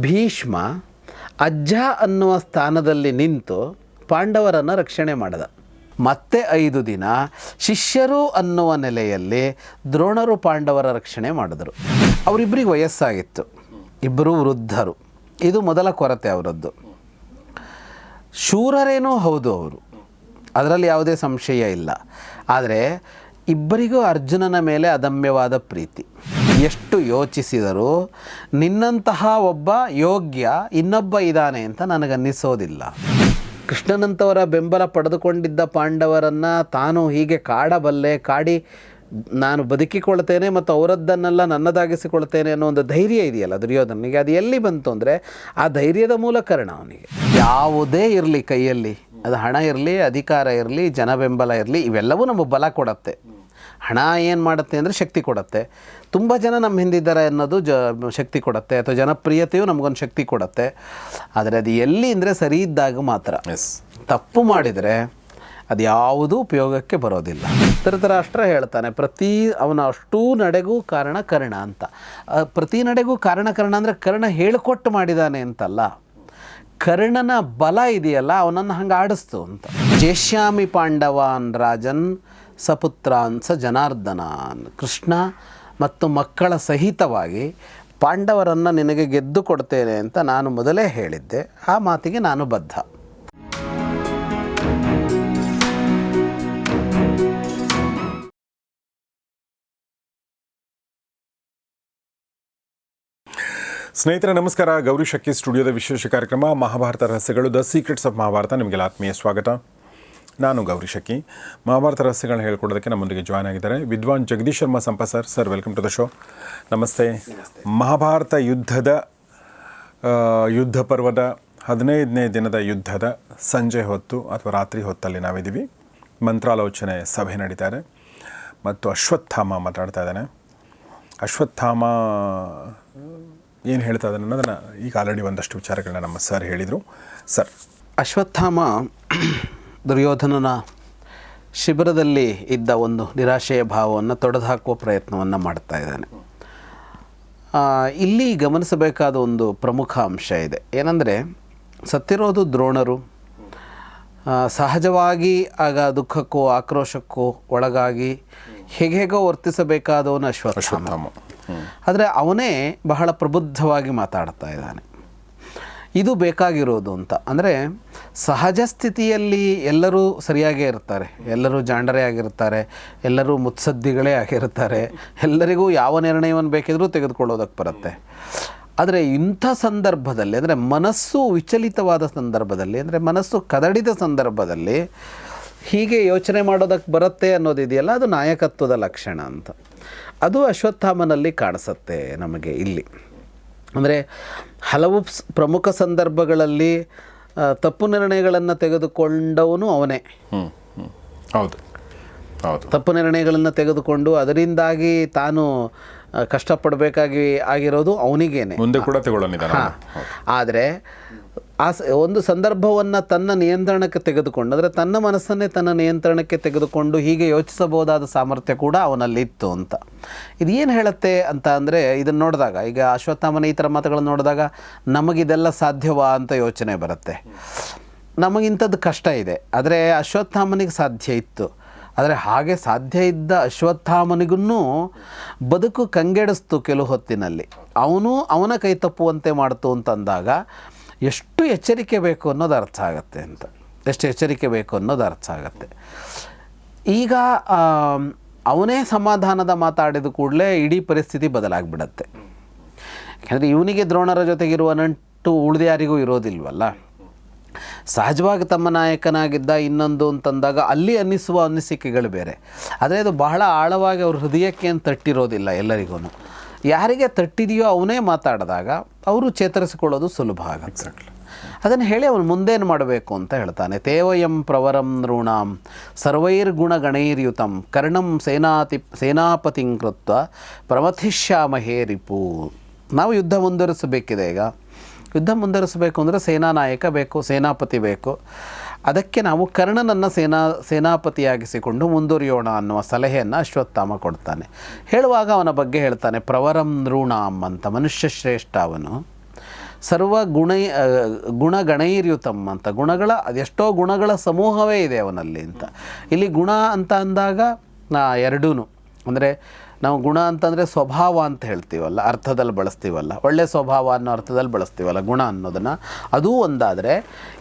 ಭೀಷ್ಮ ಅಜ್ಜ ಅನ್ನುವ ಸ್ಥಾನದಲ್ಲಿ ನಿಂತು ಪಾಂಡವರನ್ನು ರಕ್ಷಣೆ ಮಾಡಿದ. ಮತ್ತೆ ಐದು ದಿನ ಶಿಷ್ಯರು ಅನ್ನುವ ನೆಲೆಯಲ್ಲಿ ದ್ರೋಣರು ಪಾಂಡವರ ರಕ್ಷಣೆ ಮಾಡಿದರು. ಅವರಿಬ್ಬರಿಗೆ ವಯಸ್ಸಾಗಿತ್ತು. ಇಬ್ಬರು ವೃದ್ಧರು. ಇದು ಮೊದಲ ಕೊರತೆ ಅವರದ್ದು. ಶೂರರೇನೂ ಹೌದು ಅವರು. ಅದರಲ್ಲಿ ಯಾವುದೇ ಸಂಶಯ ಇಲ್ಲ. ಆದರೆ ಇಬ್ಬರಿಗೂ ಅರ್ಜುನನ ಮೇಲೆ ಅದಮ್ಯವಾದ ಪ್ರೀತಿ. ಎಷ್ಟು ಯೋಚಿಸಿದರೂ ನಿನ್ನಂತಹ ಒಬ್ಬ ಯೋಗ್ಯ ಇನ್ನೊಬ್ಬ ಇದ್ದಾನೆ ಅಂತ ನನಗನ್ನಿಸೋದಿಲ್ಲ. ಕೃಷ್ಣನಂತವರ ಬೆಂಬಲ ಪಡೆದುಕೊಂಡಿದ್ದ ಪಾಂಡವರನ್ನು ತಾನು ಹೀಗೆ ಕಾಡಬಲ್ಲೆ, ಕಾಡಿ ನಾನು ಬದುಕಿಕೊಳ್ತೇನೆ ಮತ್ತು ಅವರದ್ದನ್ನೆಲ್ಲ ನನ್ನದಾಗಿಸಿಕೊಳ್ತೇನೆ ಅನ್ನೋ ಒಂದು ಧೈರ್ಯ ಇದೆಯಲ್ಲ ದುರ್ಯೋಧನಿಗೆ ಅದು ಎಲ್ಲಿ ಬಂತು ಅಂದರೆ ಆ ಧೈರ್ಯದ ಮೂಲ ಕಾರಣ ಅವನಿಗೆ. ಯಾವುದೇ ಇರಲಿ ಕೈಯಲ್ಲಿ, ಅದು ಹಣ ಇರಲಿ, ಅಧಿಕಾರ ಇರಲಿ, ಜನ ಬೆಂಬಲ ಇರಲಿ, ಇವೆಲ್ಲವೂ ನಮಗೆ ಬಲ ಕೊಡತ್ತೆ. ಹಣ ಏನು ಮಾಡುತ್ತೆ ಅಂದರೆ ಶಕ್ತಿ ಕೊಡುತ್ತೆ. ತುಂಬ ಜನ ನಮ್ಮ ಹಿಂದಿದ್ದಾರೆ ಅನ್ನೋದು ಜ ಶಕ್ತಿ ಕೊಡುತ್ತೆ ಅಥವಾ ಜನಪ್ರಿಯತೆಯು ನಮಗೊಂದು ಶಕ್ತಿ ಕೊಡುತ್ತೆ. ಆದರೆ ಅದು ಎಲ್ಲಿ ಅಂದರೆ ಸರಿ ಇದ್ದಾಗ ಮಾತ್ರ. ಎಸ್. ತಪ್ಪು ಮಾಡಿದರೆ ಅದು ಯಾವುದೂ ಉಪಯೋಗಕ್ಕೆ ಬರೋದಿಲ್ಲ. ಧೃತರಾಷ್ಟ್ರ ಹೇಳ್ತಾನೆ ಪ್ರತಿ ಅವನ ಅಷ್ಟೂ ನಡೆಗೂ ಕಾರಣ ಕರ್ಣ ಅಂತ. ಪ್ರತಿ ನಡೆಗೂ ಕಾರಣ ಕರ್ಣ ಅಂದರೆ ಕರ್ಣ ಹೇಳಿಕೊಟ್ಟು ಮಾಡಿದಾನೆ ಅಂತಲ್ಲ. ಕರ್ಣನ ಬಲ ಇದೆಯಲ್ಲ ಅವನನ್ನು ಹಂಗೆ ಆಡಿಸ್ತು ಅಂತ. ಜೇಷ್ಯಾಮಿ ಪಾಂಡವಾನ್ ರಾಜನ್ ಸಪುತ್ರಾನ್ ಸ ಜನಾರ್ದನಾನ್. ಕೃಷ್ಣ ಮತ್ತು ಮಕ್ಕಳ ಸಹಿತವಾಗಿ ಪಾಂಡವರನ್ನು ನಿನಗೆ ಗೆದ್ದು ಕೊಡ್ತೇನೆ ಅಂತ ನಾನು ಮೊದಲೇ ಹೇಳಿದ್ದೆ. ಆ ಮಾತಿಗೆ ನಾನು ಬದ್ಧ. ಸ್ನೇಹಿತರೆ, ನಮಸ್ಕಾರ. ಗೌರಿ ಶಕ್ಕಿ ಸ್ಟುಡಿಯೋದ ವಿಶೇಷ ಕಾರ್ಯಕ್ರಮ ಮಹಾಭಾರತ ರಹಸ್ಯಗಳು, ದ ಸೀಕ್ರೆಟ್ಸ್ ಆಫ್ ಮಹಾಭಾರತ. ನಿಮಗೆಲ್ಲ ಆತ್ಮೀಯ ಸ್ವಾಗತ. ನಾನು ಗೌರಿ ಶಕಿ. ಮಹಾಭಾರತ ರಹಸ್ಯಗಳನ್ನ ಹೇಳ್ಕೊಡೋದಕ್ಕೆ ನಮ್ಮೊಂದಿಗೆ ಜಾಯ್ನ್ ಆಗಿದ್ದಾರೆ. ವಿದ್ವಾನ್ Jagadish Sharma ಸಂಪ sir sir welcome to the show ನಮಸ್ತೆ. ಮಹಾಭಾರತ ಯುದ್ಧದ ಯುದ್ಧ ಪರ್ವದ ಹದಿನೈದನೇ ದಿನದ ಯುದ್ಧದ ಸಂಜೆ ಹೊತ್ತು ಅಥವಾ ರಾತ್ರಿ ಹೊತ್ತಲ್ಲಿ ನಾವಿದ್ದೀವಿ. ಮಂತ್ರಾಲೋಚನೆ ಸಭೆ ನಡೀತಾ ಇದೆ ಮತ್ತು ಅಶ್ವತ್ಥಾಮ ಮಾತಾಡ್ತಾ ಇದ್ದಾನೆ. ಅಶ್ವತ್ಥಾಮ, ಏನು ಹೇಳ್ತಾ ಇದ್ದಾನೆ ಅನ್ನೋದನ್ನು ಈಗ ಆಲ್ರೆಡಿ ಒಂದಷ್ಟು ವಿಚಾರಗಳನ್ನ ನಮ್ಮ ಸರ್ ಹೇಳಿದರು. ಸರ್ ಅಶ್ವತ್ಥಾಮ ದುರ್ಯೋಧನನ ಶಿಬಿರದಲ್ಲಿ ಇದ್ದ ಒಂದು ನಿರಾಶೆಯ ಭಾವವನ್ನು ತೊಡೆದುಹಾಕುವ ಪ್ರಯತ್ನವನ್ನು ಮಾಡ್ತಾ ಇದ್ದಾನೆ. ಇಲ್ಲಿ ಗಮನಿಸಬೇಕಾದ ಒಂದು ಪ್ರಮುಖ ಅಂಶ ಇದೆ. ಏನಂದರೆ ಸತ್ತಿರೋದು ದ್ರೋಣರು. ಸಹಜವಾಗಿ ಆಗ ದುಃಖಕ್ಕೂ ಆಕ್ರೋಶಕ್ಕೂ ಒಳಗಾಗಿ ಹೇಗೇಗೋ ವರ್ತಿಸಬೇಕಾದವನು ವರ್ತಿಸಬೇಕಾದವನ ಅಶ್ವತ್ಥಾಮ. ಆದರೆ ಅವನೇ ಬಹಳ ಪ್ರಬುದ್ಧವಾಗಿ ಮಾತಾಡ್ತಾ ಇದ್ದಾನೆ. ಇದು ಬೇಕಾಗಿರೋದು ಅಂತ. ಅಂದರೆ ಸಹಜ ಸ್ಥಿತಿಯಲ್ಲಿ ಎಲ್ಲರೂ ಸರಿಯಾಗೇ ಇರ್ತಾರೆ. ಎಲ್ಲರೂ ಜಾಂಡರೇ ಆಗಿರ್ತಾರೆ. ಎಲ್ಲರೂ ಮುತ್ಸದ್ದಿಗಳೇ ಆಗಿರ್ತಾರೆ. ಎಲ್ಲರಿಗೂ ಯಾವ ನಿರ್ಣಯವನ್ನು ಬೇಕಿದ್ರೂ ತೆಗೆದುಕೊಳ್ಳೋದಕ್ಕೆ ಬರುತ್ತೆ. ಆದರೆ ಇಂಥ ಸಂದರ್ಭದಲ್ಲಿ, ಅಂದರೆ ಮನಸ್ಸು ವಿಚಲಿತವಾದ ಸಂದರ್ಭದಲ್ಲಿ, ಅಂದರೆ ಮನಸ್ಸು ಕದಡಿದ ಸಂದರ್ಭದಲ್ಲಿ ಹೀಗೆ ಯೋಚನೆ ಮಾಡೋದಕ್ಕೆ ಬರುತ್ತೆ ಅನ್ನೋದಿದೆಯಲ್ಲ ಅದು ನಾಯಕತ್ವದ ಲಕ್ಷಣ ಅಂತ. ಅದು ಅಶ್ವತ್ಥಾಮನಲ್ಲಿ ಕಾಣಿಸುತ್ತೆ ನಮಗೆ ಇಲ್ಲಿ. ಅಂದರೆ ಹಲವು ಪ್ರಮುಖ ಸಂದರ್ಭಗಳಲ್ಲಿ ತಪ್ಪು ನಿರ್ಣಯಗಳನ್ನು ತೆಗೆದುಕೊಂಡವನು ಅವನೇ. ಹೌದು. ಹೌದು. ತಪ್ಪು ನಿರ್ಣಯಗಳನ್ನು ತೆಗೆದುಕೊಂಡು ಅದರಿಂದಾಗಿ ತಾನು ಕಷ್ಟಪಡಬೇಕಾಗಿ ಆಗಿರೋದು ಅವನಿಗೇನೆ. ಮುಂದೆ ಕೂಡ ಆದರೆ ಆ ಒಂದು ಸಂದರ್ಭವನ್ನು ತನ್ನ ನಿಯಂತ್ರಣಕ್ಕೆ ತೆಗೆದುಕೊಂಡು, ಅಂದರೆ ತನ್ನ ಮನಸ್ಸನ್ನೇ ತನ್ನ ನಿಯಂತ್ರಣಕ್ಕೆ ತೆಗೆದುಕೊಂಡು ಹೀಗೆ ಯೋಚಿಸಬಹುದಾದ ಸಾಮರ್ಥ್ಯ ಕೂಡ ಅವನಲ್ಲಿತ್ತು ಅಂತ. ಇದು ಏನು ಹೇಳುತ್ತೆ ಅಂತ ಅಂದರೆ, ಇದನ್ನು ನೋಡಿದಾಗ, ಈಗ ಅಶ್ವತ್ಥಾಮನ ಈ ಥರ ಮಾತುಗಳನ್ನು ನೋಡಿದಾಗ ನಮಗಿದೆಲ್ಲ ಸಾಧ್ಯವಾ ಅಂತ ಯೋಚನೆ ಬರುತ್ತೆ. ನಮಗಿಂಥದ್ದು ಕಷ್ಟ ಇದೆ, ಆದರೆ ಅಶ್ವತ್ಥಾಮನಿಗೆ ಸಾಧ್ಯ ಇತ್ತು. ಆದರೆ ಹಾಗೆ ಸಾಧ್ಯ ಇದ್ದ ಅಶ್ವತ್ಥಾಮನಿಗೂ ಬದುಕು ಕಂಗೆಡಿಸ್ತು ಕೆಲವು ಹೊತ್ತಿನಲ್ಲಿ. ಅವನು ಅವನ ಕೈ ತಪ್ಪುವಂತೆ ಮಾಡ್ತು ಅಂತಂದಾಗ ಎಷ್ಟು ಎಚ್ಚರಿಕೆ ಬೇಕು ಅನ್ನೋದು ಅರ್ಥ ಆಗುತ್ತೆ ಅಂತ. ಎಷ್ಟು ಎಚ್ಚರಿಕೆ ಬೇಕು ಅನ್ನೋದು ಅರ್ಥ ಆಗುತ್ತೆ. ಈಗ ಅವನೇ ಸಮಾಧಾನದ ಮಾತಾಡಿದ ಕೂಡಲೇ ಇಡೀ ಪರಿಸ್ಥಿತಿ ಬದಲಾಗ್ಬಿಡತ್ತೆ. ಯಾಕೆಂದರೆ ಇವನಿಗೆ ದ್ರೋಣರ ಜೊತೆಗಿರುವ ನಂಟು ಉಳಿದ ಯಾರಿಗೂ ಇರೋದಿಲ್ವಲ್ಲ. ಸಹಜವಾಗಿ ತಮ್ಮ ನಾಯಕನಾಗಿದ್ದ ಇನ್ನೊಂದು ಅಂತಂದಾಗ ಅಲ್ಲಿ ಅನ್ನಿಸುವ ಅನಿಸಿಕೆಗಳು ಬೇರೆ. ಆದರೆ ಅದು ಬಹಳ ಆಳವಾಗಿ ಅವ್ರ ಹೃದಯಕ್ಕೆ ಅಂತ ತಟ್ಟಿರೋದಿಲ್ಲ ಎಲ್ಲರಿಗೂ ಯಾರಿಗೆ ತಟ್ಟಿದೆಯೋ ಅವನೇ ಮಾತಾಡಿದಾಗ ಅವರು ಚೇತರಿಸಿಕೊಳ್ಳೋದು ಸುಲಭ ಆಗುತ್ತೆ. ಅದನ್ನು ಹೇಳಿ ಅವನು ಮುಂದೇನು ಮಾಡಬೇಕು ಅಂತ ಹೇಳ್ತಾನೆ. ತೇವಯಂ ಪ್ರವರಂ ನೃಣಾಂ ಸರ್ವೈರ್ಗುಣಗಣೈರ್ಯುತಂ ಕರ್ಣಂ ಸೇನಾತಿ ಸೇನಾಪತಿಂ ಕೃತ್ವ ಪ್ರಮಥಿಷ್ಯಾಮಹೇ ರಿಪು. ನಾವು ಯುದ್ಧ ಮುಂದುವರಿಸಬೇಕಿದೆ ಈಗ. ಯುದ್ಧ ಮುಂದುವರಿಸಬೇಕು ಅಂದರೆ ಸೇನಾ ನಾಯಕ ಬೇಕು ಸೇನಾಪತಿ ಬೇಕು. ಅದಕ್ಕೆ ನಾವು ಕರ್ಣನನ್ನು ಸೇನಾ, ಸೇನಾಪತಿಯಾಗಿಸಿಕೊಂಡು ಮುಂದುವರಿಯೋಣ ಅನ್ನುವ ಸಲಹೆಯನ್ನು ಅಶ್ವತ್ಥಾಮ ಕೊಡ್ತಾನೆ. ಹೇಳುವಾಗ ಅವನ ಬಗ್ಗೆ ಹೇಳ್ತಾನೆ, ಪ್ರವರಂ ನೃಣಾಂ ಅಂತ, ಮನುಷ್ಯ ಶ್ರೇಷ್ಠ ಅವನು. ಸರ್ವ ಗುಣ ಗುಣಗಣೈರ್ಯುತಮ್ ಅಂತ, ಗುಣಗಳ, ಅದೆಷ್ಟೋ ಗುಣಗಳ ಸಮೂಹವೇ ಇದೆ ಅವನಲ್ಲಿ ಅಂತ. ಇಲ್ಲಿ ಗುಣ ಅಂತ ಅಂದಾಗ ಎರಡೂ ಅಂದರೆ ನಾವು ಗುಣ ಅಂತಂದರೆ ಸ್ವಭಾವ ಅಂತ ಹೇಳ್ತೀವಲ್ಲ, ಅರ್ಥದಲ್ಲಿ ಬಳಸ್ತೀವಲ್ಲ. ಒಳ್ಳೆ ಸ್ವಭಾವ ಅನ್ನೋ ಅರ್ಥದಲ್ಲಿ ಬಳಸ್ತೀವಲ್ಲ ಗುಣ ಅನ್ನೋದನ್ನು. ಅದೂ ಒಂದಾದರೆ,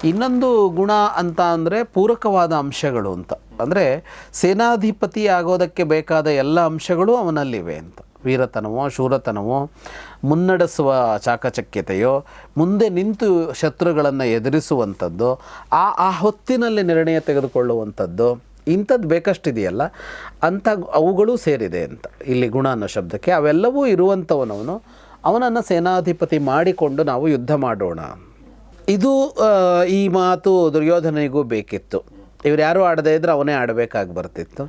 ಇನ್ನೊಂದು ಗುಣ ಅಂತ ಅಂದರೆ ಪೂರಕವಾದ ಅಂಶಗಳು ಅಂತ. ಅಂದರೆ ಸೇನಾಧಿಪತಿ ಆಗೋದಕ್ಕೆ ಬೇಕಾದ ಎಲ್ಲ ಅಂಶಗಳು ಅವನಲ್ಲಿವೆ ಅಂತ. ವೀರತನವೋ, ಶೂರತನವೋ, ಮುನ್ನಡೆಸುವ ಚಾಕಚಕ್ಯತೆಯೋ, ಮುಂದೆ ನಿಂತು ಶತ್ರುಗಳನ್ನು ಎದುರಿಸುವಂಥದ್ದು, ಆ ಆ ಹೊತ್ತಿನಲ್ಲಿ ನಿರ್ಣಯ ತೆಗೆದುಕೊಳ್ಳುವಂಥದ್ದು ಇಂಥದ್ದು ಬೇಕಷ್ಟಿದೆಯಲ್ಲ, ಅಂಥ ಅವುಗಳು ಸೇರಿದೆ ಅಂತ. ಇಲ್ಲಿ ಗುಣ ಅನ್ನೋ ಶಬ್ದಕ್ಕೆ ಅವೆಲ್ಲವೂ ಇರುವಂಥವನವನು, ಅವನನ್ನು ಸೇನಾಧಿಪತಿ ಮಾಡಿಕೊಂಡು ನಾವು ಯುದ್ಧ ಮಾಡೋಣ. ಇದು ಈ ಮಾತು ದುರ್ಯೋಧನಿಗೂ ಬೇಕಿತ್ತು. ಇವ್ರು ಯಾರು ಆಡದೇ ಇದ್ರೆ ಅವನೇ ಆಡಬೇಕಾಗಿ ಬರ್ತಿತ್ತು.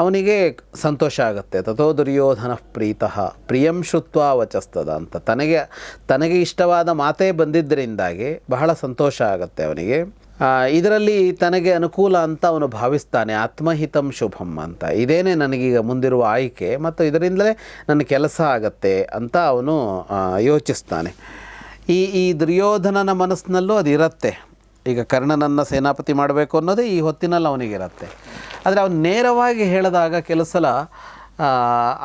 ಅವನಿಗೆ ಸಂತೋಷ ಆಗುತ್ತೆ. ತಥೋ ದುರ್ಯೋಧನ ಪ್ರೀತಃ, ಪ್ರಿಯಂ ಶುತ್ವ ವಚಸ್ತದ ಅಂತ. ತನಗೆ ತನಗೆ ಇಷ್ಟವಾದ ಮಾತೇ ಬಂದಿದ್ದರಿಂದಾಗಿ ಬಹಳ ಸಂತೋಷ ಆಗುತ್ತೆ ಅವನಿಗೆ. ಇದರಲ್ಲಿ ತನಗೆ ಅನುಕೂಲ ಅಂತ ಅವನು ಭಾವಿಸ್ತಾನೆ. ಆತ್ಮಹಿತಂ ಶುಭಂ ಅಂತ. ಇದೇನೇ ನನಗೀಗ ಮುಂದಿರುವ ಆಯ್ಕೆ ಮತ್ತು ಇದರಿಂದಲೇ ನನ್ನ ಕೆಲಸ ಆಗತ್ತೆ ಅಂತ ಅವನು ಯೋಚಿಸ್ತಾನೆ. ಈ ಈ ದುರ್ಯೋಧನನ ಮನಸ್ಸಿನಲ್ಲೂ ಅದು ಇರುತ್ತೆ. ಈಗ ಕರ್ಣನನ್ನು ಸೇನಾಪತಿ ಮಾಡಬೇಕು ಅನ್ನೋದೇ ಈ ಹೊತ್ತಿನಲ್ಲಿ ಅವನಿಗಿರತ್ತೆ. ಆದರೆ ಅವನು ನೇರವಾಗಿ ಹೇಳಿದಾಗ ಕೆಲವು